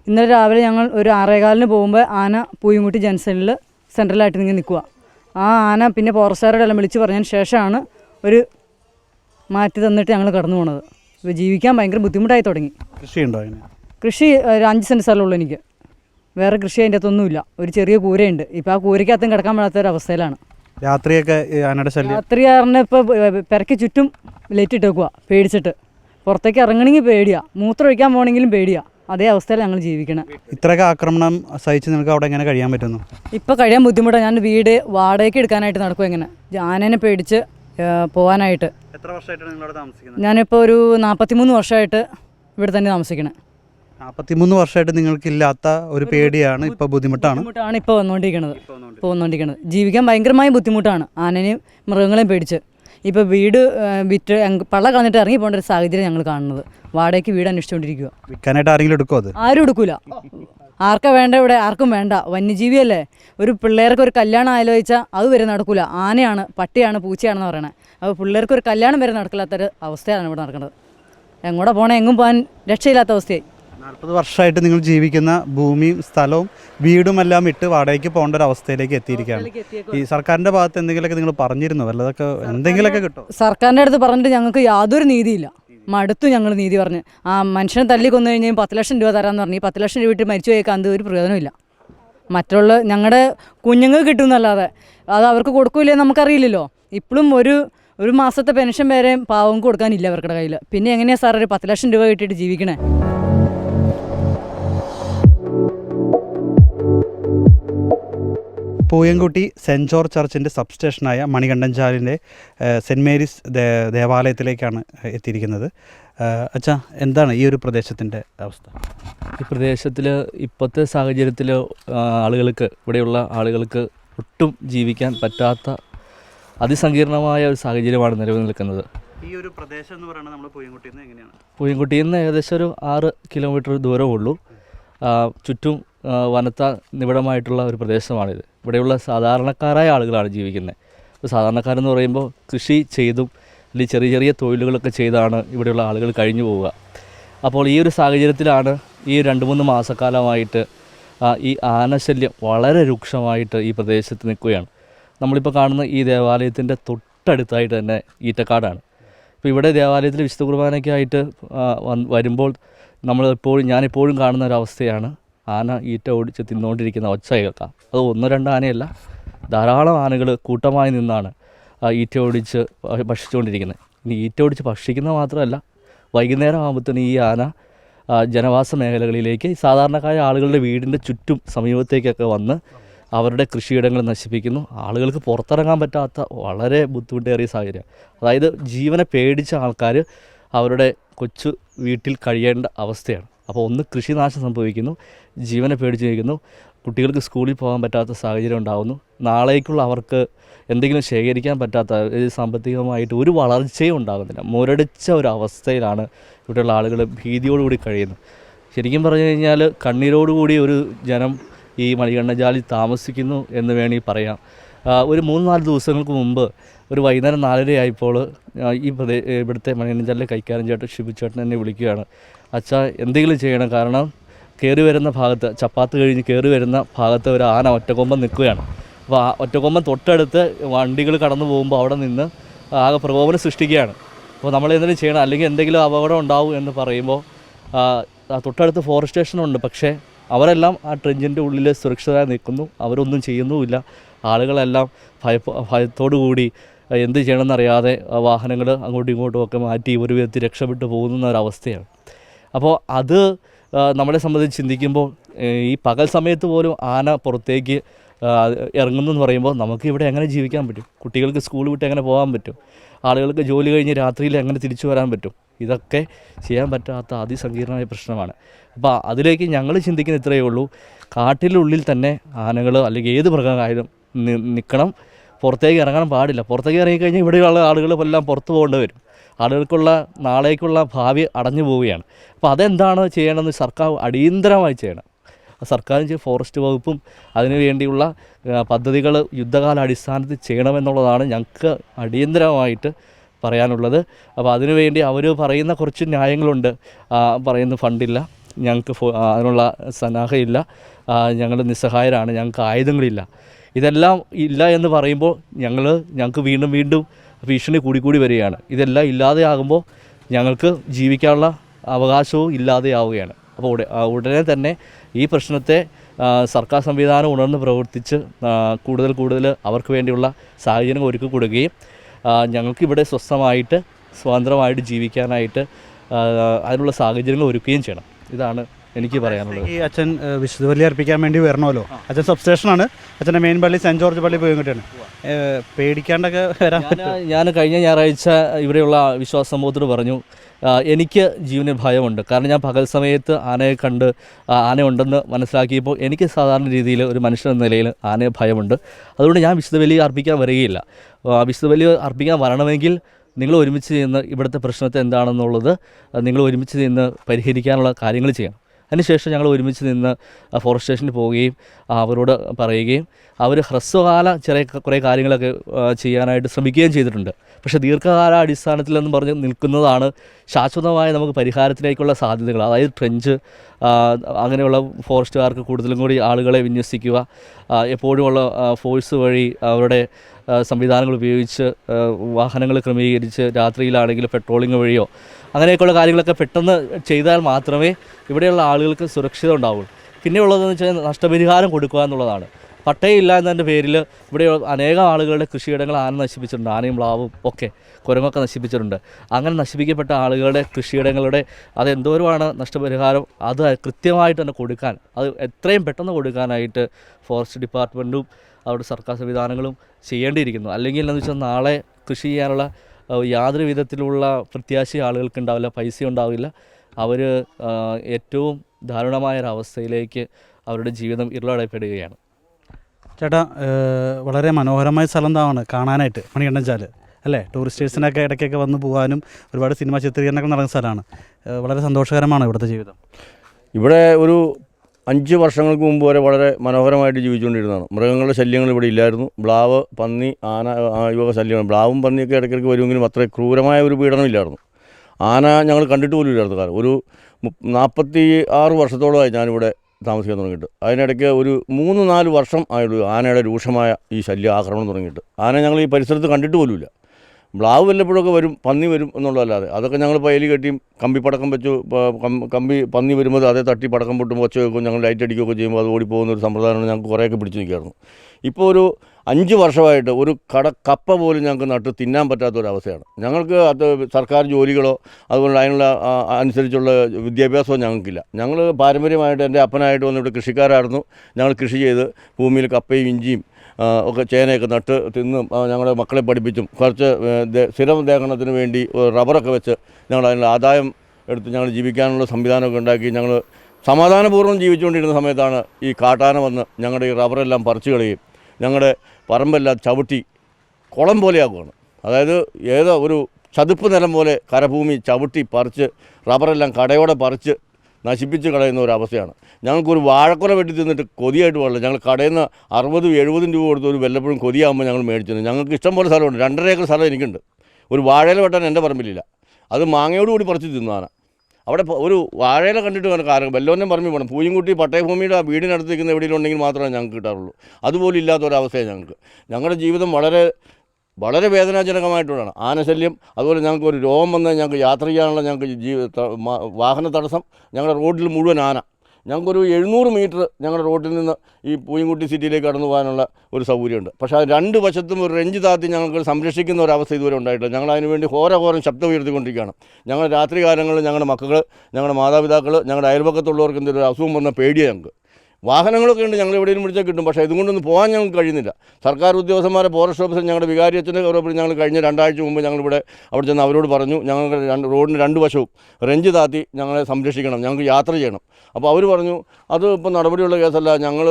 ഇന്നലെ രാവിലെ ഞങ്ങൾ ഒരു ആറേകാലിന് പോകുമ്പോൾ ആന പൂയിങ്ങുട്ടി ജംഗ്ഷനിൽ സെൻട്രലായിട്ട് ഇങ്ങനെ നിൽക്കുക ആ ആന പിന്നെ ഫോറസ്റ്റുകാരോടെ എല്ലാം വിളിച്ച് പറഞ്ഞതിന് ശേഷമാണ് ഒരു മാറ്റി തന്നിട്ട് ഞങ്ങൾ കടന്നു പോണത്. ഇപ്പോൾ ജീവിക്കാൻ ഭയങ്കര ബുദ്ധിമുട്ടായി തുടങ്ങി. കൃഷി ഉണ്ടോ കൃഷി ഒരു അഞ്ച് സെന്റ് സ്ഥലമുള്ളൂ എനിക്ക്. വേറെ കൃഷി അതിന്റെ അകത്തൊന്നുമില്ല. ഒരു ചെറിയ കൂരയുണ്ട്. ഇപ്പോൾ ആ കൂരയ്ക്കകത്തും കിടക്കാൻ പാടാത്ത ഒരു അവസ്ഥയിലാണ് രാത്രിയൊക്കെ ഈ ആനയുടെ ശല്യം? രാത്രി കാരണം ഇപ്പോൾ പെരക്ക് ചുറ്റും ലൈറ്റ് ഇട്ടേക്കുക പേടിച്ചിട്ട്. പുറത്തേക്ക് ഇറങ്ങണമെങ്കിൽ പേടിയാ. മൂത്രം ഒഴിക്കാൻ പോകണമെങ്കിലും പേടിയാ. അതേ അവസ്ഥയിൽ ഞങ്ങൾ ജീവിക്കണം. ഇത്രയൊക്കെ ആക്രമണം സഹിച്ച് നിങ്ങൾക്ക് അവിടെ എങ്ങനെ കഴിയാൻ പറ്റുന്നു? ഇപ്പോൾ കഴിയാൻ ബുദ്ധിമുട്ടാണ് ഞാൻ വീട് വാടകയ്ക്ക് എടുക്കാനായിട്ട് നടക്കും എങ്ങനെ ആനേനെ പേടിച്ച് പോകാനായിട്ട് എത്ര വർഷമായിട്ടാണ് നിങ്ങളവിടെ താമസിക്കുന്നത്? ഞാനിപ്പോൾ ഒരു നാൽപ്പത്തിമൂന്ന് വർഷമായിട്ട് ഇവിടെ തന്നെ താമസിക്കണേ. നാൽപ്പത്തിമൂന്ന് വർഷമായിട്ട് നിങ്ങൾക്കില്ലാത്ത ഒരു പേടിയാണ് ഇപ്പോൾ ബുദ്ധിമുട്ടാണ്. ബുദ്ധിമുട്ടാണ് ഇപ്പോൾ വന്നുകൊണ്ടിരിക്കുന്നത് ഇപ്പോൾ വന്നുകൊണ്ടിരിക്കുന്നത് ജീവിക്കാൻ ഭയങ്കരമായ ബുദ്ധിമുട്ടാണ് ആനനെയും മൃഗങ്ങളെയും പേടിച്ച്. ഇപ്പോൾ വീട് വിറ്റ് പള്ള കളഞ്ഞിട്ട് ഇറങ്ങി പോകേണ്ട ഒരു സാഹചര്യം ഞങ്ങൾ കാണുന്നത്. വാടകയ്ക്ക് വീട് അന്വേഷിച്ചുകൊണ്ടിരിക്കുക വിൽക്കാനായിട്ട് ആരെങ്കിലും എടുക്കുമോ അത്? ആരും എടുക്കൂല. ആർക്കാ വേണ്ട ഇവിടെ? ആർക്കും വേണ്ട. വന്യജീവിയല്ലേ? ഒരു പിള്ളേർക്ക് ഒരു കല്യാണം ആലോചിച്ചാൽ അത് വരെ നടക്കൂല. ആനയാണ് പട്ടിയാണ് പൂച്ചയാണെന്ന് പറയണേ. അപ്പോൾ പിള്ളേർക്ക് ഒരു കല്യാണം വരെ നടക്കില്ലാത്തൊരു അവസ്ഥയാണ് ഇവിടെ നടക്കുന്നത്. എങ്ങോട്ട് പോകണേ എങ്ങും പോകാൻ രക്ഷയില്ലാത്ത അവസ്ഥയായി. നാൽപ്പത് വർഷമായിട്ട് നിങ്ങൾ ജീവിക്കുന്ന ഭൂമിയും സ്ഥലവും വീടുമെല്ലാം ഇട്ട് വാടകയ്ക്ക് പോകേണ്ട ഒരു അവസ്ഥയിലേക്ക് എത്തിയിരിക്കുകയാണ് ഈ സർക്കാരിന്റെ ഭാഗത്ത് എന്തെങ്കിലുമൊക്കെ നിങ്ങൾ പറഞ്ഞിരുന്നു? വല്ലതൊക്കെ എന്തെങ്കിലുമൊക്കെ കിട്ടും സർക്കാരിന്റെ അടുത്ത് പറഞ്ഞിട്ട് ഞങ്ങൾക്ക് യാതൊരു നീതിയില്ല. മടുത്തു ഞങ്ങൾ നീതി പറഞ്ഞ്. ആ മനുഷ്യനെ തല്ലി കൊന്നു കഴിഞ്ഞാൽ പത്ത് ലക്ഷം രൂപ തരാമെന്ന് പറഞ്ഞു ഈ പത്ത് ലക്ഷം രൂപ ഇട്ട് മരിച്ചു പോയേക്കാൻ അത് ഒരു പ്രയോജനമില്ല മറ്റുള്ള ഞങ്ങളുടെ കുഞ്ഞുങ്ങൾ കിട്ടുമെന്നല്ലാതെ അത് അവർക്ക് കൊടുക്കൂലേ നമുക്കറിയില്ലല്ലോ. ഇപ്പോഴും ഒരു ഒരു മാസത്തെ പെൻഷൻ വരെ പാവം കൊടുക്കാനില്ല അവരുടെ കയ്യിൽ പിന്നെ എങ്ങനെയാണ് സാർ ഒരു പത്ത് ലക്ഷം രൂപ കിട്ടിയിട്ട് ജീവിക്കണേ? പൂയംകുട്ടി സെന്റ് ജോർജ് ചർച്ചിന്റെ സബ്സ്റ്റേഷനായ മണികണ്ഠൻചാലിന്റെ സെന്റ് മേരീസ് ദേ- ദേവാലയത്തിലേക്കാണ് എത്തിയിരിക്കുന്നത്. അച്ഛാ എന്താണ് ഈ ഒരു പ്രദേശത്തിന്റെ അവസ്ഥ? ഈ പ്രദേശത്തിൽ ഇപ്പോഴത്തെ സാഹചര്യത്തിൽ ആളുകൾക്ക് ഇവിടെയുള്ള ആളുകൾക്ക് ഒട്ടും ജീവിക്കാൻ പറ്റാത്ത അതിസങ്കീർണമായ ഒരു സാഹചര്യമാണ് നിലവിൽ നിൽക്കുന്നത് ഈ ഒരു പ്രദേശം എന്ന് പറയുന്നത് നമ്മൾ പൂയംകുട്ടിയിൽ നിന്ന് എങ്ങനെയാണ്? പൂയംകുട്ടിയിൽ നിന്ന് ഏകദേശം ഒരു ആറ് കിലോമീറ്റർ ദൂരമുള്ളൂ. ചുറ്റും വനത്ത നിബിഡമായിട്ടുള്ള ഒരു പ്രദേശമാണിത്. ഇവിടെയുള്ള സാധാരണക്കാരായ ആളുകളാണ് ജീവിക്കുന്നത്. അപ്പോൾ സാധാരണക്കാരെന്ന് പറയുമ്പോൾ കൃഷി ചെയ്തും അല്ലെങ്കിൽ ചെറിയ ചെറിയ തൊഴിലുകളൊക്കെ ചെയ്താണ് ഇവിടെയുള്ള ആളുകൾ കഴിഞ്ഞു പോവുക. അപ്പോൾ ഈ ഒരു സാഹചര്യത്തിലാണ് ഈ രണ്ട് മൂന്ന് മാസക്കാലമായിട്ട് ഈ ആനശല്യം വളരെ രൂക്ഷമായിട്ട് ഈ പ്രദേശത്ത് നിൽക്കുകയാണ്. നമ്മളിപ്പോൾ കാണുന്ന ഈ ദേവാലയത്തിന്റെ തൊട്ടടുത്തായിട്ട് തന്നെ ഈറ്റക്കാടാണ്. ഇപ്പോൾ ഇവിടെ ദേവാലയത്തിൽ വിശുദ്ധ കുർബാനയ്ക്കായിട്ട് വരുമ്പോൾ നമ്മളെപ്പോഴും ഞാനെപ്പോഴും കാണുന്ന ഒരു അവസ്ഥയാണ് ആന ഈറ്റ ഓടിച്ച് തിന്നുകൊണ്ടിരിക്കുന്ന ഒച്ച കേൾക്കാം അത് ഒന്നോ രണ്ടോ ആനയല്ല ധാരാളം ആനകൾ കൂട്ടമായി നിന്നാണ് ഈറ്റ ഓടിച്ച് ഭക്ഷിച്ചുകൊണ്ടിരിക്കുന്നത് ഇനി ഈറ്റ ഓടിച്ച് ഭക്ഷിക്കുന്നത് മാത്രമല്ല വൈകുന്നേരം ആകുമ്പോഴത്തേന് ഈ ആന ജനവാസ മേഖലകളിലേക്ക് സാധാരണക്കാരായ ആളുകളുടെ വീടിന്റെ ചുറ്റും സമീപത്തേക്കൊക്കെ വന്ന് അവരുടെ കൃഷിയിടങ്ങൾ നശിപ്പിക്കുന്നു. ആളുകൾക്ക് പുറത്തിറങ്ങാൻ പറ്റാത്ത വളരെ ബുദ്ധിമുട്ടേറിയ സാഹചര്യം. അതായത് ജീവനെ പേടിച്ച ആൾക്കാർ അവരുടെ കൊച്ചു വീട്ടിൽ കഴിയേണ്ട അവസ്ഥയാണ്. അപ്പോൾ ഒന്ന് കൃഷിനാശം സംഭവിക്കുന്നു ജീവനെ പേടിച്ചിരിക്കുന്നു കുട്ടികൾക്ക് സ്കൂളിൽ പോകാൻ പറ്റാത്ത സാഹചര്യം ഉണ്ടാകുന്നു നാളേക്കുള്ള അവർക്ക് എന്തെങ്കിലും ശേഖരിക്കാൻ പറ്റാത്ത സാമ്പത്തികമായിട്ട് ഒരു വളർച്ചയും ഉണ്ടാകുന്നില്ല. മുരടിച്ച ഒരു അവസ്ഥയിലാണ് ഇവിടെയുള്ള ആളുകൾ ഭീതിയോടുകൂടി കഴിയുന്നത്. ശരിക്കും പറഞ്ഞു കഴിഞ്ഞാൽ കണ്ണീരോടുകൂടി ഒരു ജനം ഈ മണികണ്ണജാലി താമസിക്കുന്നു എന്ന് വേണമെങ്കിൽ പറയാം. ഒരു മൂന്ന് നാല് ദിവസങ്ങൾക്ക് മുമ്പ് ഒരു വൈകുന്നേരം നാലരയായപ്പോൾ ഈ പ്രദേ ഇവിടുത്തെ മണികണ്ഠജാലിലെ കൈക്കാരൻ ചേട്ടൻ ഷിബു ചേട്ടൻ എന്നെ വിളിക്കുകയാണ്. അച്ഛാ എന്തെങ്കിലും ചെയ്യണം. കാരണം കയറി വരുന്ന ഭാഗത്ത് ചപ്പാത്ത് കഴിഞ്ഞ് കയറി വരുന്ന ഭാഗത്ത് ഒരു ആന ഒറ്റക്കൊമ്പൻ നിൽക്കുകയാണ്. അപ്പോൾ ആ ഒറ്റക്കൊമ്പൻ തൊട്ടടുത്ത് വണ്ടികൾ കടന്നു പോകുമ്പോൾ അവിടെ നിന്ന് ആകെ പ്രകോപനം സൃഷ്ടിക്കുകയാണ്. അപ്പോൾ നമ്മൾ എന്തെങ്കിലും ചെയ്യണം. അല്ലെങ്കിൽ എന്തെങ്കിലും അപകടം ഉണ്ടാവും എന്ന് പറയുമ്പോൾ തൊട്ടടുത്ത് ഫോറസ്റ്റ് സ്റ്റേഷനുണ്ട് പക്ഷേ അവരെല്ലാം ആ ട്രെഞ്ചിന്റെ ഉള്ളിൽ സുരക്ഷിതരായി നിൽക്കുന്നു. അവരൊന്നും ചെയ്യുന്നുമില്ല. ആളുകളെല്ലാം ഭയ ഭയത്തോടു കൂടി എന്ത് ചെയ്യണമെന്നറിയാതെ വാഹനങ്ങൾ അങ്ങോട്ടും ഇങ്ങോട്ടും ഒക്കെ മാറ്റി ഒരു വിധത്തിൽ രക്ഷപ്പെട്ടു പോകുന്ന ഒരവസ്ഥയാണ് അപ്പോൾ അത് നമ്മളെ സംബന്ധിച്ച് ചിന്തിക്കുമ്പോൾ ഈ പകൽ സമയത്ത് പോലും ആന പുറത്തേക്ക് ഇറങ്ങുന്നു എന്ന് പറയുമ്പോൾ നമുക്ക് ഇവിടെ എങ്ങനെ ജീവിക്കാൻ പറ്റും? കുട്ടികൾക്ക് സ്കൂൾ വിട്ട് എങ്ങനെ പോകാൻ പറ്റും? ആളുകൾക്ക് ജോലി കഴിഞ്ഞ് രാത്രിയിൽ എങ്ങനെ തിരിച്ചു വരാൻ പറ്റും? ഇതൊക്കെ ചെയ്യാൻ പറ്റാത്ത അതിസങ്കീർണമായ പ്രശ്നമാണ്. അപ്പോൾ അതിലേക്ക് ഞങ്ങൾ ചിന്തിക്കുന്ന ഇത്രയേ ഉള്ളൂ. കാട്ടിലുള്ളിൽ തന്നെ ആനകൾ അല്ലെങ്കിൽ ഏത് മൃഗമായാലും നിൽക്കണം പുറത്തേക്ക് ഇറങ്ങാൻ പാടില്ല. പുറത്തേക്ക് ഇറങ്ങിക്കഴിഞ്ഞാൽ ഇവിടെയുള്ള ആളുകൾ എല്ലാം പുറത്തു പോകേണ്ടി വരും. ആളുകൾക്കുള്ള നാളേക്കുള്ള ഭാവി അടഞ്ഞു പോവുകയാണ്. അപ്പോൾ അതെന്താണ് ചെയ്യണമെന്ന് സർക്കാർ അടിയന്തരമായി ചെയ്യണം. സർക്കാരും ഫോറസ്റ്റ് വകുപ്പും അതിനു വേണ്ടിയുള്ള പദ്ധതികൾ യുദ്ധകാലാടിസ്ഥാനത്തിൽ ചെയ്യണമെന്നുള്ളതാണ് ഞങ്ങൾക്ക് അടിയന്തരമായിട്ട് പറയാനുള്ളത്. അപ്പോൾ അതിനുവേണ്ടി അവർ പറയുന്ന കുറച്ച് ന്യായങ്ങളുണ്ട്. പറയുന്ന ഫണ്ടില്ല. ഞങ്ങൾക്ക് അതിനുള്ള സന്നാഹയില്ല. ഞങ്ങൾ നിസ്സഹായരാണ്. ഞങ്ങൾക്ക് ആയുധങ്ങളില്ല. ഇതെല്ലാം ഇല്ല എന്ന് പറയുമ്പോൾ ഞങ്ങൾ ഞങ്ങൾക്ക് വീണ്ടും വീണ്ടും ഭീഷണി കൂടിക്കൂടി വരികയാണ്. ഇതെല്ലാം ഇല്ലാതെയാകുമ്പോൾ ഞങ്ങൾക്ക് ജീവിക്കാനുള്ള അവകാശവും ഇല്ലാതെയാവുകയാണ്. അപ്പോൾ ഉട ഉടനെ തന്നെ ഈ പ്രശ്നത്തെ സർക്കാർ സംവിധാനം ഉണർന്ന് പ്രവർത്തിച്ച് കൂടുതൽ കൂടുതൽ അവർക്ക് വേണ്ടിയുള്ള സാഹചര്യം ഒരുക്കി കൊടുക്കുകയും ഞങ്ങൾക്കിവിടെ സ്വസ്ഥമായിട്ട് സ്വതന്ത്രമായിട്ട് ജീവിക്കാനായിട്ട് അതിനുള്ള സാഹചര്യങ്ങൾ ഒരുക്കുകയും ചെയ്യണം. ഇതാണ് എനിക്ക് പറയാനുള്ളത്. ഈ അച്ഛൻ വിശുദ്ധ ബലി അർപ്പിക്കാൻ വേണ്ടി വരണമല്ലോ. അച്ഛൻ സബ്സ്റ്റേഷനാണ്. അച്ഛന്റെ മെയിൻ പള്ളി സെന്റ് ജോർജ് പള്ളി പോയി കിട്ടിയാണ് പേടിക്കാണ്ടൊക്കെ വരാൻ ഞാൻ കഴിഞ്ഞ ഞായറാഴ്ച ഇവിടെയുള്ള വിശ്വാസ സമൂഹത്തോട് പറഞ്ഞു എനിക്ക് ജീവന് ഭയമുണ്ട്. കാരണം ഞാൻ പകൽ സമയത്ത് ആനയെ കണ്ട് ആനയുണ്ടെന്ന് മനസ്സിലാക്കിയപ്പോൾ എനിക്ക് സാധാരണ രീതിയിൽ ഒരു മനുഷ്യൻ എന്ന നിലയിൽ ആനയെ ഭയമുണ്ട്. അതുകൊണ്ട് ഞാൻ വിശുദ്ധ ബലി അർപ്പിക്കാൻ വരികയില്ല. ആ, വിശുദ്ധ ബലി അർപ്പിക്കാൻ വരണമെങ്കിൽ നിങ്ങൾ ഒരുമിച്ച് നിന്ന് ഇവിടുത്തെ പ്രശ്നത്തെ എന്താണെന്നുള്ളത് നിങ്ങൾ ഒരുമിച്ച് നിന്ന് പരിഹരിക്കാനുള്ള കാര്യങ്ങൾ ചെയ്യണം. അതിനുശേഷം ഞങ്ങൾ ഒരുമിച്ച് നിന്ന് ഫോറസ്റ്റ് സ്റ്റേഷനിൽ പോവുകയും അവരോട് പറയുകയും അവർ ഹ്രസ്വകാല ചെറിയ കുറേ കാര്യങ്ങളൊക്കെ ചെയ്യാനായിട്ട് ശ്രമിക്കുകയും ചെയ്തിട്ടുണ്ട്. പക്ഷേ ദീർഘകാല അടിസ്ഥാനത്തിലെന്ന് പറഞ്ഞ് നിൽക്കുന്നതാണ് ശാശ്വതമായ നമുക്ക് പരിഹാരത്തിലേക്കുള്ള സാധ്യതകൾ. അതായത് ട്രെഞ്ച് ആ, അങ്ങനെയുള്ള ഫോറസ്റ്റുകാർക്ക് കൂടുതലും കൂടി ആളുകളെ വിന്യസിക്കുക എപ്പോഴുമുള്ള ഫോഴ്സ് വഴി അവരുടെ സംവിധാനങ്ങൾ ഉപയോഗിച്ച് വാഹനങ്ങൾ ക്രമീകരിച്ച് രാത്രിയിലാണെങ്കിൽ പെട്രോളിംഗ് വഴിയോ അങ്ങനെയൊക്കെയുള്ള കാര്യങ്ങളൊക്കെ പെട്ടെന്ന് ചെയ്താൽ മാത്രമേ ഇവിടെയുള്ള ആളുകൾക്ക് സുരക്ഷിതം ഉണ്ടാവുള്ളൂ. പിന്നെ ഉള്ളതെന്ന് വെച്ചാൽ നഷ്ടപരിഹാരം കൊടുക്കുക എന്നുള്ളതാണ്. പട്ടയമില്ല എന്നതിന്റെ പേരിൽ ഇവിടെ അനേകം ആളുകളുടെ കൃഷിയിടങ്ങൾ ആന നശിപ്പിച്ചിട്ടുണ്ട്. ആനയും പ്ലാവും ഒക്കെ കുരങ്ങൊക്കെ നശിപ്പിച്ചിട്ടുണ്ട്. അങ്ങനെ നശിപ്പിക്കപ്പെട്ട ആളുകളുടെ കൃഷിയിടങ്ങളുടെ അത് എന്തോരമാണ് നഷ്ടപരിഹാരം? അത് കൃത്യമായിട്ട് തന്നെ കൊടുക്കാൻ അത് എത്രയും പെട്ടെന്ന് കൊടുക്കാനായിട്ട് ഫോറസ്റ്റ് ഡിപ്പാർട്ട്മെന്റും അവരുടെ സർക്കാർ സംവിധാനങ്ങളും ചെയ്യേണ്ടിയിരിക്കുന്നു. അല്ലെങ്കിൽ എന്താണെന്ന് വെച്ചാൽ നാളെ കൃഷി ചെയ്യാനുള്ള യാതൊരു വിധത്തിലുള്ള പ്രത്യാശ ആളുകൾക്ക് ഉണ്ടാവില്ല പൈസ ഉണ്ടാവില്ല. അവർ ഏറ്റവും ദാരുണമായ ഒരവസ്ഥയിലേക്ക് അവരുടെ ജീവിതം ഇരുളടയപ്പെടുകയാണ് ചേട്ടാ വളരെ മനോഹരമായ സ്ഥലം താണ് കാണാനായിട്ട് മണികണ്ഠൻചാൽ അല്ലേ? ടൂറിസ്റ്റേഴ്സിനൊക്കെ ഇടയ്ക്കൊക്കെ വന്ന് പോകാനും ഒരുപാട് സിനിമ ചിത്രീകരണങ്ങൾ നടക്കുന്ന സ്ഥലമാണ്. വളരെ സന്തോഷകരമാണ് ഇവിടുത്തെ ജീവിതം. ഇവിടെ ഒരു അഞ്ച് വർഷങ്ങൾക്ക് മുമ്പ് വരെ വളരെ മനോഹരമായിട്ട് ജീവിച്ചുകൊണ്ടിരുന്നതാണ്. മൃഗങ്ങളുടെ ശല്യങ്ങൾ ഇവിടെ ഇല്ലായിരുന്നു. ബ്ലാവ് പന്നി ആന ഇവ ശല്യമാണ്. ബ്ലാവും പന്നിയൊക്കെ ഇടയ്ക്കിടയ്ക്ക് വരുമെങ്കിലും അത്ര ക്രൂരമായ ഒരു പീഡനമില്ലായിരുന്നു ആന ഞങ്ങൾ കണ്ടിട്ട് പോലും ഇല്ലായിരുന്നു കാരണം ഒരു നാൽപ്പത്തി ആറ് വർഷത്തോളമായി ഞാനിവിടെ താമസിക്കാൻ തുടങ്ങിയിട്ട്. അതിനിടയ്ക്ക് ഒരു മൂന്ന് നാല് വർഷം ആയുള്ളൂ ആനയുടെ രൂക്ഷമായ ഈ ശല്യ ആക്രമണം തുടങ്ങിയിട്ട്. ആന ഞങ്ങൾ ഈ പരിസരത്ത് കണ്ടിട്ട് പോലുമില്ല. ബ്ലാവ് വല്ലപ്പോഴൊക്കെ വരും പന്നി വരും എന്നുള്ളതല്ലാതെ. അതൊക്കെ ഞങ്ങൾ പയലി കെട്ടിയും കമ്പി പടക്കം വെച്ചു കമ്പി പന്നി വരുമ്പോൾ അതേ തട്ടി പടക്കം പൊട്ടും ഒച്ച വെക്കും ഞങ്ങൾ ലൈറ്റ് അടിക്കുകയൊക്കെ ചെയ്യുമ്പോൾ അത് ഓടിപ്പോകുന്ന ഒരു സമ്പ്രദായമാണ് ഞങ്ങൾക്ക് കുറേയൊക്കെ പിടിച്ചു നിൽക്കുകയായിരുന്നു ഇപ്പോൾ ഒരു അഞ്ച് വർഷമായിട്ട് ഒരു കട കപ്പ പോലും ഞങ്ങൾക്ക് നട്ട് തിന്നാൻ പറ്റാത്ത ഒരു അവസ്ഥയാണ് ഞങ്ങൾക്ക് അത് സർക്കാർ ജോലികളോ അതുപോലെ അതിനുള്ള അനുസരിച്ചുള്ള വിദ്യാഭ്യാസമോ ഞങ്ങൾക്കില്ല. ഞങ്ങൾ പാരമ്പര്യമായിട്ട് എന്റെ അപ്പനായിട്ട് വന്നിട്ട് കൃഷിക്കാരായിരുന്നു. ഞങ്ങൾ കൃഷി ചെയ്ത് ഭൂമിയിൽ കപ്പയും ഇഞ്ചിയും ഒക്കെ ചേനയൊക്കെ നട്ട് തിന്നും ഞങ്ങളുടെ മക്കളെ പഠിപ്പിച്ചും കുറച്ച് സ്ഥിരം ദേഹണത്തിന് വേണ്ടി റബ്ബറൊക്കെ വെച്ച് ഞങ്ങൾ അതിനുള്ള ആദായം എടുത്ത് ഞങ്ങൾ ജീവിക്കാനുള്ള സംവിധാനമൊക്കെ ഉണ്ടാക്കി ഞങ്ങൾ സമാധാനപൂർവം ജീവിച്ചുകൊണ്ടിരുന്ന സമയത്താണ് ഈ കാട്ടാന വന്ന് ഞങ്ങളുടെ ഈ റബ്ബറെല്ലാം പറിച്ചു കളയും ഞങ്ങളുടെ പറമ്പെല്ലാം ചവിട്ടി കുളം പോലെയാക്കുകയാണ് അതായത് ഏതോ ഒരു ചതുപ്പ് നിലം പോലെ കരഭൂമി ചവിട്ടി പറിച്ച് റബ്ബറെല്ലാം കടയോടെ പറിച്ച് നശിപ്പിച്ച് കളയുന്ന ഒരു അവസ്ഥയാണ്. ഞങ്ങൾക്കൊരു വാഴക്കുല വെട്ടി തിന്നിട്ട് കൊതിയായിട്ട് പോകില്ല ഞങ്ങൾ കടയിൽ നിന്ന് അറുപതും എഴുപതും രൂപ കൊടുത്ത് ഒരു വല്ലപ്പോഴും കൊതിയാകുമ്പോൾ ഞങ്ങൾ മേടിച്ചിരുന്നു. ഞങ്ങൾക്ക് ഇഷ്ടംപോലെ സ്ഥലമുണ്ട്. രണ്ടര ഏക്കർ സ്ഥലം എനിക്കുണ്ട്. ഒരു വാഴയില വെട്ടാൻ എന്റെ പറമ്പിലില്ല. അത് മാങ്ങയോട് കൂടി പറിച്ച് തിന്നാണ് അവിടെ ഒരു വാഴയില കണ്ടിട്ട് വേണം കാരണം വല്ലോന്നെ പറമ്പിൽ പോകണം പൂയംകുട്ടി പട്ടയഭൂമിയുടെ ആ വീടിനടുത്ത് നിൽക്കുന്ന എവിടെയെങ്കിലും ഉണ്ടെങ്കിൽ മാത്രമേ ഞങ്ങൾക്ക് കിട്ടാറുള്ളൂ. അതുപോലും ഇല്ലാത്ത ഒരവസ്ഥയാണ് ഞങ്ങൾക്ക്. ഞങ്ങളുടെ ജീവിതം വളരെ വളരെ വേദനാജനകമായിട്ടുള്ളതാണ്. ആനശല്യം അതുപോലെ ഞങ്ങൾക്ക് ഒരു രോഗം വന്നാൽ ഞങ്ങൾക്ക് യാത്ര ചെയ്യാനുള്ള ഞങ്ങൾക്ക് മ- വാഹന തടസ്സം ഞങ്ങളുടെ റോഡിൽ മുഴുവൻ ആന. ഞങ്ങൾക്കൊരു എഴുന്നൂറ് മീറ്റർ ഞങ്ങളുടെ റോഡിൽ നിന്ന് ഈ പൂയംകുട്ടി സിറ്റിയിലേക്ക് കടന്നു പോകാനുള്ള ഒരു സൗകര്യമുണ്ട്. പക്ഷേ അത് രണ്ട് വശത്തും ഒരു റെഞ്ച് താത്തി ഞങ്ങൾക്ക് സംരക്ഷിക്കുന്ന ഒരു അവസ്ഥ ഇതുവരെ ഉണ്ടായിട്ടില്ല. ഞങ്ങൾ അതിനുവേണ്ടി ഹോരഹോരം ശബ്ദം ഉയർത്തിക്കൊണ്ടിരിക്കുകയാണ്. ഞങ്ങൾ രാത്രി കാലങ്ങളിൽ ഞങ്ങളുടെ മക്കൾ ഞങ്ങളുടെ മാതാപിതാക്കൾ ഞങ്ങളുടെ അയൽപക്കത്തുള്ളവർക്ക് എന്തെങ്കിലും ഒരു അസുഖം വന്ന പേടിയാണ് ഞങ്ങൾക്ക്. വാഹനങ്ങളൊക്കെ ഉണ്ട് ഞങ്ങൾ എവിടെയും വിളിച്ചാൽ കിട്ടും. പക്ഷേ ഇതുകൊണ്ടൊന്നും പോകാൻ ഞങ്ങൾക്ക് കഴിയുന്നില്ല. സർക്കാർ ഉദ്യോഗസ്ഥന്മാരെ ഫോറസ്റ്റ് ഓഫീസർ ഞങ്ങളുടെ വികാരി അച്ഛന്റെ കവറപ്പിൽ ഞങ്ങൾ കഴിഞ്ഞ രണ്ടാഴ്ച മുമ്പ് ഞങ്ങളിവിടെ അവിടെ ചെന്ന് അവരോട് പറഞ്ഞു ഞങ്ങൾക്ക് രണ്ട് റോഡിന് രണ്ട് വശവും റെഞ്ച് താത്തി ഞങ്ങളെ സംരക്ഷിക്കണം ഞങ്ങൾക്ക് യാത്ര ചെയ്യണം. അപ്പോൾ അവർ പറഞ്ഞു അത് ഇപ്പോൾ നടപടിയുള്ള കേസല്ല ഞങ്ങൾ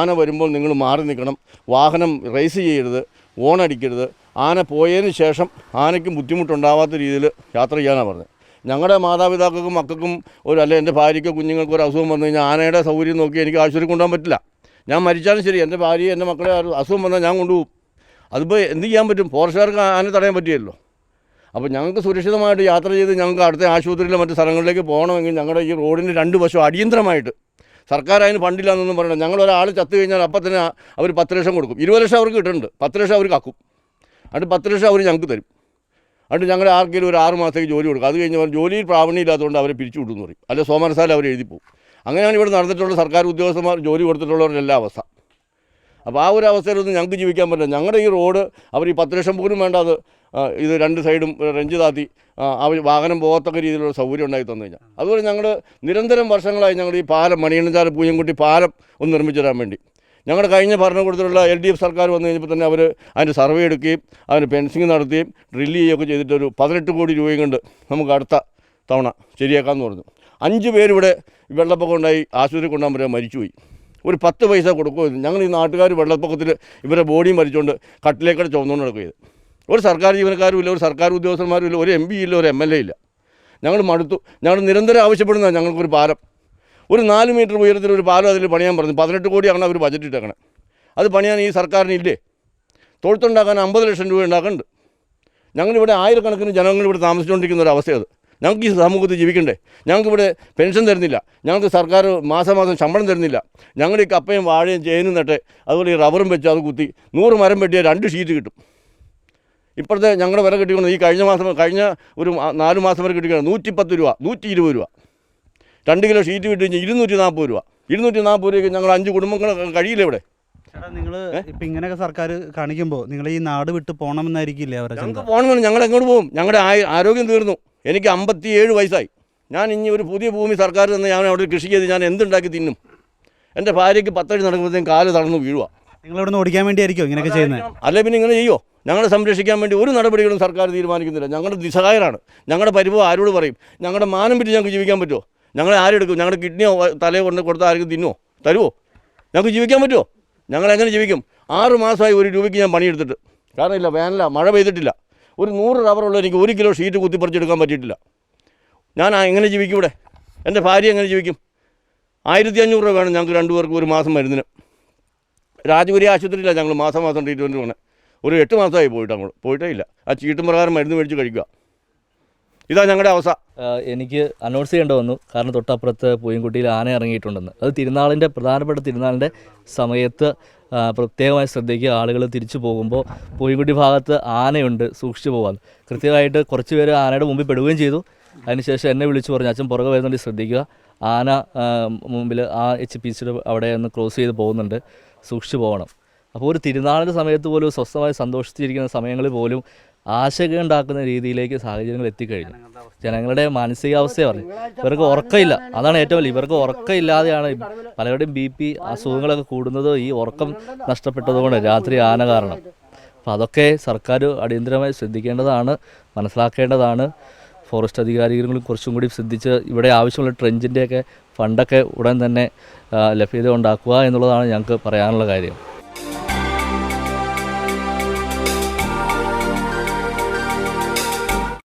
ആന വരുമ്പോൾ നിങ്ങൾ മാറി നിൽക്കണം. വാഹനം റേസ് ചെയ്യരുത് ഓണടിക്കരുത്. ആന പോയതിന് ശേഷം ആനയ്ക്കും ബുദ്ധിമുട്ടുണ്ടാവാത്ത രീതിയിൽ യാത്ര ചെയ്യാനാണ് പറഞ്ഞത്. ഞങ്ങളുടെ മാതാപിതാക്കൾക്കും മക്കൾക്കും ഒരു അല്ലെ എന്റെ ഭാര്യയ്ക്കോ കുഞ്ഞുങ്ങൾക്കോ ഒരു അസുഖം വന്നു കഴിഞ്ഞാൽ ആനയുടെ സൗകര്യം നോക്കി എനിക്ക് ആശുപത്രി കൊണ്ടുപോകാൻ പറ്റില്ല. ഞാൻ മരിച്ചാലും ശരി എന്റെ ഭാര്യയെ എന്റെ മക്കളെ അസുഖം വന്നാൽ ഞാൻ കൊണ്ടുപോകും. അതിപ്പോൾ എന്ത് ചെയ്യാൻ പറ്റും? ഫോറസ്റ്റുകാർക്ക് ആന തടയാൻ പറ്റിയല്ലോ. അപ്പോൾ ഞങ്ങൾക്ക് സുരക്ഷിതമായിട്ട് യാത്ര ചെയ്ത് ഞങ്ങൾക്ക് അടുത്ത ആശുപത്രിയിലെ മറ്റ് സ്ഥലങ്ങളിലേക്ക് പോകണമെങ്കിൽ ഞങ്ങളുടെ ഈ റോഡിന്റെ രണ്ട് വശം അടിയന്തരമായിട്ട്. സർക്കാർ അതിന് ഫണ്ടില്ല എന്നൊന്നും പറയണം ഞങ്ങൾ ഒരാൾ ചത്തു കഴിഞ്ഞാൽ അപ്പം തന്നെ അവർ പത്ത് ലക്ഷം കൊടുക്കും. ഇരുപത് ലക്ഷം അവർക്ക് കിട്ടുന്നുണ്ട്. പത്ത് ലക്ഷം അവർ കാക്കും അത് പത്ത് ലക്ഷം അവർ ഞങ്ങൾക്ക് തരും. എന്നിട്ട് ഞങ്ങൾ ആർക്കെങ്കിലും ഒരു ആറ് മാസത്തേക്ക് ജോലി കൊടുക്കും. അത് കഴിഞ്ഞ് ജോലിയിൽ പ്രാവീണ്യം ഇല്ലാത്തതുകൊണ്ട് അവരെ പിരിച്ചു വിടുന്നു പറയും. അല്ലെ സോമനസാല അവർ എഴുതിപ്പോവും അങ്ങനെയാണ് ഇവിടെ നടന്നിട്ടുള്ള സർക്കാർ ഉദ്യോഗസ്ഥന്മാർ ജോലി കൊടുത്തിട്ടുള്ളവരുടെ എല്ലാ അവസ്ഥ. അപ്പോൾ ആ ഒരു അവസ്ഥയിലൊന്നും ഞങ്ങൾക്ക് ജീവിക്കാൻ പറ്റില്ല. ഞങ്ങളുടെ ഈ റോഡ് അവർ ഈ പത്ത് ലക്ഷം പോലും വേണ്ട അത് ഇത് രണ്ട് സൈഡും റെഞ്ച് താത്തി അവർ വാഹനം പോകത്തക്ക രീതിയിലുള്ള സൗകര്യം ഉണ്ടാക്കി തന്നു കഴിഞ്ഞാൽ. അതുപോലെ ഞങ്ങൾ നിരന്തരം വർഷങ്ങളായി ഞങ്ങൾ ഈ പാലം മണിയണ്ണച്ചാല പൂയംകുട്ടി പാലം ഒന്ന് നിർമ്മിച്ചു തരാൻ വേണ്ടി. ഞങ്ങളുടെ കഴിഞ്ഞ ഭരണകൂടത്തിലുള്ള എൽ ഡി എഫ് സർക്കാർ വന്നു കഴിഞ്ഞപ്പോൾ തന്നെ അവർ അതിന്റെ സർവേ എടുക്കുകയും അതിന് ഫെൻസിങ് നടത്തുകയും ഡ്രില്ല് ചെയ്യുകയൊക്കെ ചെയ്തിട്ടൊരു പതിനെട്ട് കോടി രൂപയും കൊണ്ട് നമുക്ക് അടുത്ത തവണ ശരിയാക്കാമെന്ന് പറഞ്ഞു. അഞ്ച് പേരിവിടെ വെള്ളപ്പൊക്കം ഉണ്ടായി ആശുപത്രി കൊണ്ടുപോകാൻ പറയാൻ മരിച്ചുപോയി. ഒരു പത്ത് പൈസ കൊടുക്കുമായിരുന്നു ഞങ്ങൾ ഈ നാട്ടുകാർ വെള്ളപ്പൊക്കത്തിൽ ഇവരെ ബോഡിയും മരിച്ചുകൊണ്ട് കട്ടിലേക്കടെ ചുമന്നുകൊണ്ട് നടക്കുകയത് ഒരു സർക്കാർ ജീവനക്കാരും ഇല്ല ഒരു സർക്കാർ ഉദ്യോഗസ്ഥന്മാരും ഇല്ല ഒരു എം പി ഇല്ല ഒരു എം എൽ എ ഇല്ല. ഞങ്ങൾ മടുത്തു. ഞങ്ങൾ നിരന്തരം ആവശ്യപ്പെടുന്നതാണ് ഞങ്ങൾക്കൊരു പാലം ഒരു നാല് മീറ്റർ ഉയരത്തിൽ ഒരു പാലം അതിൽ പണിയാൻ പറഞ്ഞു. പതിനെട്ട് കോടിയാണ് അവർ ബജറ്റ് ഇട്ടേക്കണേ. അത് പണിയാൻ ഈ സർക്കാരിന് ഇല്ലേ തൊഴുത്തുണ്ടാക്കാൻ അമ്പത് ലക്ഷം രൂപ ഉണ്ടാക്കുന്നുണ്ട്. ഞങ്ങളിവിടെ ആയിരക്കണക്കിന് ജനങ്ങൾ ഇവിടെ താമസിച്ചുകൊണ്ടിരിക്കുന്ന ഒരു അവസ്ഥയത് ഞങ്ങൾക്ക് ഈ സമൂഹത്തിൽ ജീവിക്കണ്ടേ? ഞങ്ങൾക്കിവിടെ പെൻഷൻ തരുന്നില്ല. ഞങ്ങൾക്ക് സർക്കാർ മാസം മാസം ശമ്പളം തരുന്നില്ല. ഞങ്ങൾ ഈ കപ്പയും വാഴയും ചേനും നട്ട് അതുപോലെ ഈ റബ്ബറും വെച്ച് അത് കുത്തി നൂറ് മരം വെട്ടിയാൽ രണ്ട് ഷീറ്റ് കിട്ടും. ഇപ്പോഴത്തെ ഞങ്ങളുടെ വില കിട്ടിക്കൊണ്ട് ഈ കഴിഞ്ഞ മാസം കഴിഞ്ഞ ഒരു നാല് മാസം വരെ കിട്ടിക്കണം. നൂറ്റിപ്പത്ത് രൂപ നൂറ്റി ഇരുപത് രൂപ. രണ്ട് കിലോ ഷീറ്റ് കിട്ടി കഴിഞ്ഞാൽ ഇരുന്നൂറ്റി നാൽപ്പത് രൂപ. ഇരുന്നൂറ്റി നാൽപ്പത് രൂപയ്ക്ക് ഞങ്ങൾ അഞ്ച് കുടുംബങ്ങൾ കഴിയില്ല ഇവിടെ. ചേട്ടാ നിങ്ങൾ ഇപ്പം ഇങ്ങനെയൊക്കെ സർക്കാർ കാണിക്കുമ്പോൾ നിങ്ങൾ ഈ നാട് വിട്ട് പോകണമെന്നായിരിക്കില്ലേ അവരെ ഞങ്ങൾക്ക് പോകണമെന്ന് ഞങ്ങൾ എങ്ങോട്ട് പോകും? ഞങ്ങളുടെ ആരോഗ്യം തീർന്നു. എനിക്ക് അമ്പത്തിയേഴ് വയസ്സായി. ഞാൻ ഇനി ഒരു പുതിയ ഭൂമി സർക്കാർ തന്നെ ഞാൻ അവിടെ കൃഷി ചെയ്ത് ഞാൻ എന്തുണ്ടാക്കി തിന്നും? എന്റെ ഭാര്യയ്ക്ക് പത്തടി നടക്കുമ്പോഴത്തേക്കും കാൽ തളർന്നു വീഴുക നിങ്ങൾ ഇവിടെ നിന്ന് ഓടിക്കാൻ വേണ്ടിയായിരിക്കും ഇങ്ങനെയൊക്കെ ചെയ്യുന്നത്? അല്ലെ പിന്നെ ഇങ്ങനെ ചെയ്യോ? ഞങ്ങളെ സംരക്ഷിക്കാൻ വേണ്ടി ഒരു നടപടികളും സർക്കാർ തീരുമാനിക്കുന്നില്ല. ഞങ്ങളുടെ നിസ്സഹായരാണ്. ഞങ്ങളുടെ പരിഭവം ആരോട് പറയും? ഞങ്ങളുടെ മാനം പിടിച്ച് ഞങ്ങൾക്ക് ജീവിക്കാൻ പറ്റുമോ ഞങ്ങളെ ആരെടുക്കും ഞങ്ങളുടെ കിഡ്നിയോ തലയോ കൊണ്ട് കൊടുത്താൽ ആർക്കും തിന്നുമോ തരുമോ ഞങ്ങൾക്ക് ജീവിക്കാൻ പറ്റുമോ ഞങ്ങൾ എങ്ങനെ ജീവിക്കും? ആറ് മാസമായി ഒരു രൂപയ്ക്ക് ഞാൻ പണിയെടുത്തിട്ട്. കാരണം ഇല്ല വേനല മഴ പെയ്തിട്ടില്ല. ഒരു നൂറ് റബ്ബറുള്ള എനിക്ക് ഒരു കിലോ ഷീറ്റ് കുത്തിപ്പറിച്ചെടുക്കാൻ പറ്റിയിട്ടില്ല. ഞാൻ എങ്ങനെ ജീവിക്കും ഇവിടെ? എന്റെ ഭാര്യ എങ്ങനെ ജീവിക്കും? ആയിരത്തി അഞ്ഞൂറ് രൂപ വേണം ഞങ്ങൾക്ക് രണ്ടുപേർക്ക് ഒരു മാസം മരുന്നിന്. രാജപുരി ആശുപത്രിയിലാണ് ഞങ്ങൾ മാസം മാസം ട്രീറ്റ്മെന്റ് പോകണേ ഒരു എട്ട് മാസമായി പോയിട്ട് അങ്ങോട്ട്. പോയിട്ടേ ഇല്ല. ആ ചീട്ടും പ്രകാരം മരുന്ന് മേടിച്ച് കഴിക്കുക. ഇതാ ഞങ്ങളുടെ അവസ്ഥ. എനിക്ക് അനൗൺസ് ചെയ്യേണ്ടി വന്നു. കാരണം തൊട്ടപ്പുറത്ത് പൂയംകുട്ടിയിൽ ആന ഇറങ്ങിയിട്ടുണ്ടെന്ന്. അത് തിരുനാളിന്റെ പ്രധാനപ്പെട്ട തിരുനാളിന്റെ സമയത്ത് പ്രത്യേകമായി ശ്രദ്ധിക്കുക. ആളുകൾ തിരിച്ചു പോകുമ്പോൾ പൂയംകുട്ടി ഭാഗത്ത് ആനയുണ്ട് സൂക്ഷിച്ചു പോകാൻ കൃത്യമായിട്ട് കുറച്ച് പേര് ആനയുടെ മുമ്പിൽ പെടുകയും ചെയ്തു. അതിനുശേഷം എന്നെ വിളിച്ചു പറഞ്ഞു അച്ഛൻ പുറകെ വരുന്നുണ്ട് ശ്രദ്ധിക്കുക. ആന മുമ്പിൽ ആ എച്ച് പി സിയുടെ അവിടെ ഒന്ന് ക്രോസ് ചെയ്ത് പോകുന്നുണ്ട്. സൂക്ഷിച്ചു പോകണം. അപ്പോൾ ഒരു തിരുനാളിന്റെ സമയത്ത് പോലും സ്വസ്ഥമായി സന്തോഷിച്ചിരിക്കുന്ന സമയങ്ങളിൽ പോലും ആശങ്കയുണ്ടാക്കുന്ന രീതിയിലേക്ക് സാഹചര്യങ്ങൾ എത്തിക്കഴിഞ്ഞു. ജനങ്ങളുടെ മാനസികാവസ്ഥ പറഞ്ഞു. ഇവർക്ക് ഉറക്കമില്ല. അതാണ് ഏറ്റവും വലിയ ഇവർക്ക് ഉറക്കമില്ലാതെയാണ് പലരുടെയും ബി പി അസുഖങ്ങളൊക്കെ കൂടുന്നത്. ഈ ഉറക്കം നഷ്ടപ്പെട്ടതുകൊണ്ട് രാത്രി ആന കാരണം. അപ്പം അതൊക്കെ സർക്കാർ അടിയന്തരമായി ശ്രദ്ധിക്കേണ്ടതാണ് മനസ്സിലാക്കേണ്ടതാണ്. ഫോറസ്റ്റ് അധികാരികളും കുറച്ചും കൂടി ശ്രദ്ധിച്ച് ഇവിടെ ആവശ്യമുള്ള ട്രെഞ്ചിന്റെയൊക്കെ ഫണ്ടൊക്കെ ഉടൻ തന്നെ ലഭ്യത ഉണ്ടാക്കുക എന്നുള്ളതാണ് ഞങ്ങൾക്ക് പറയാനുള്ള കാര്യം.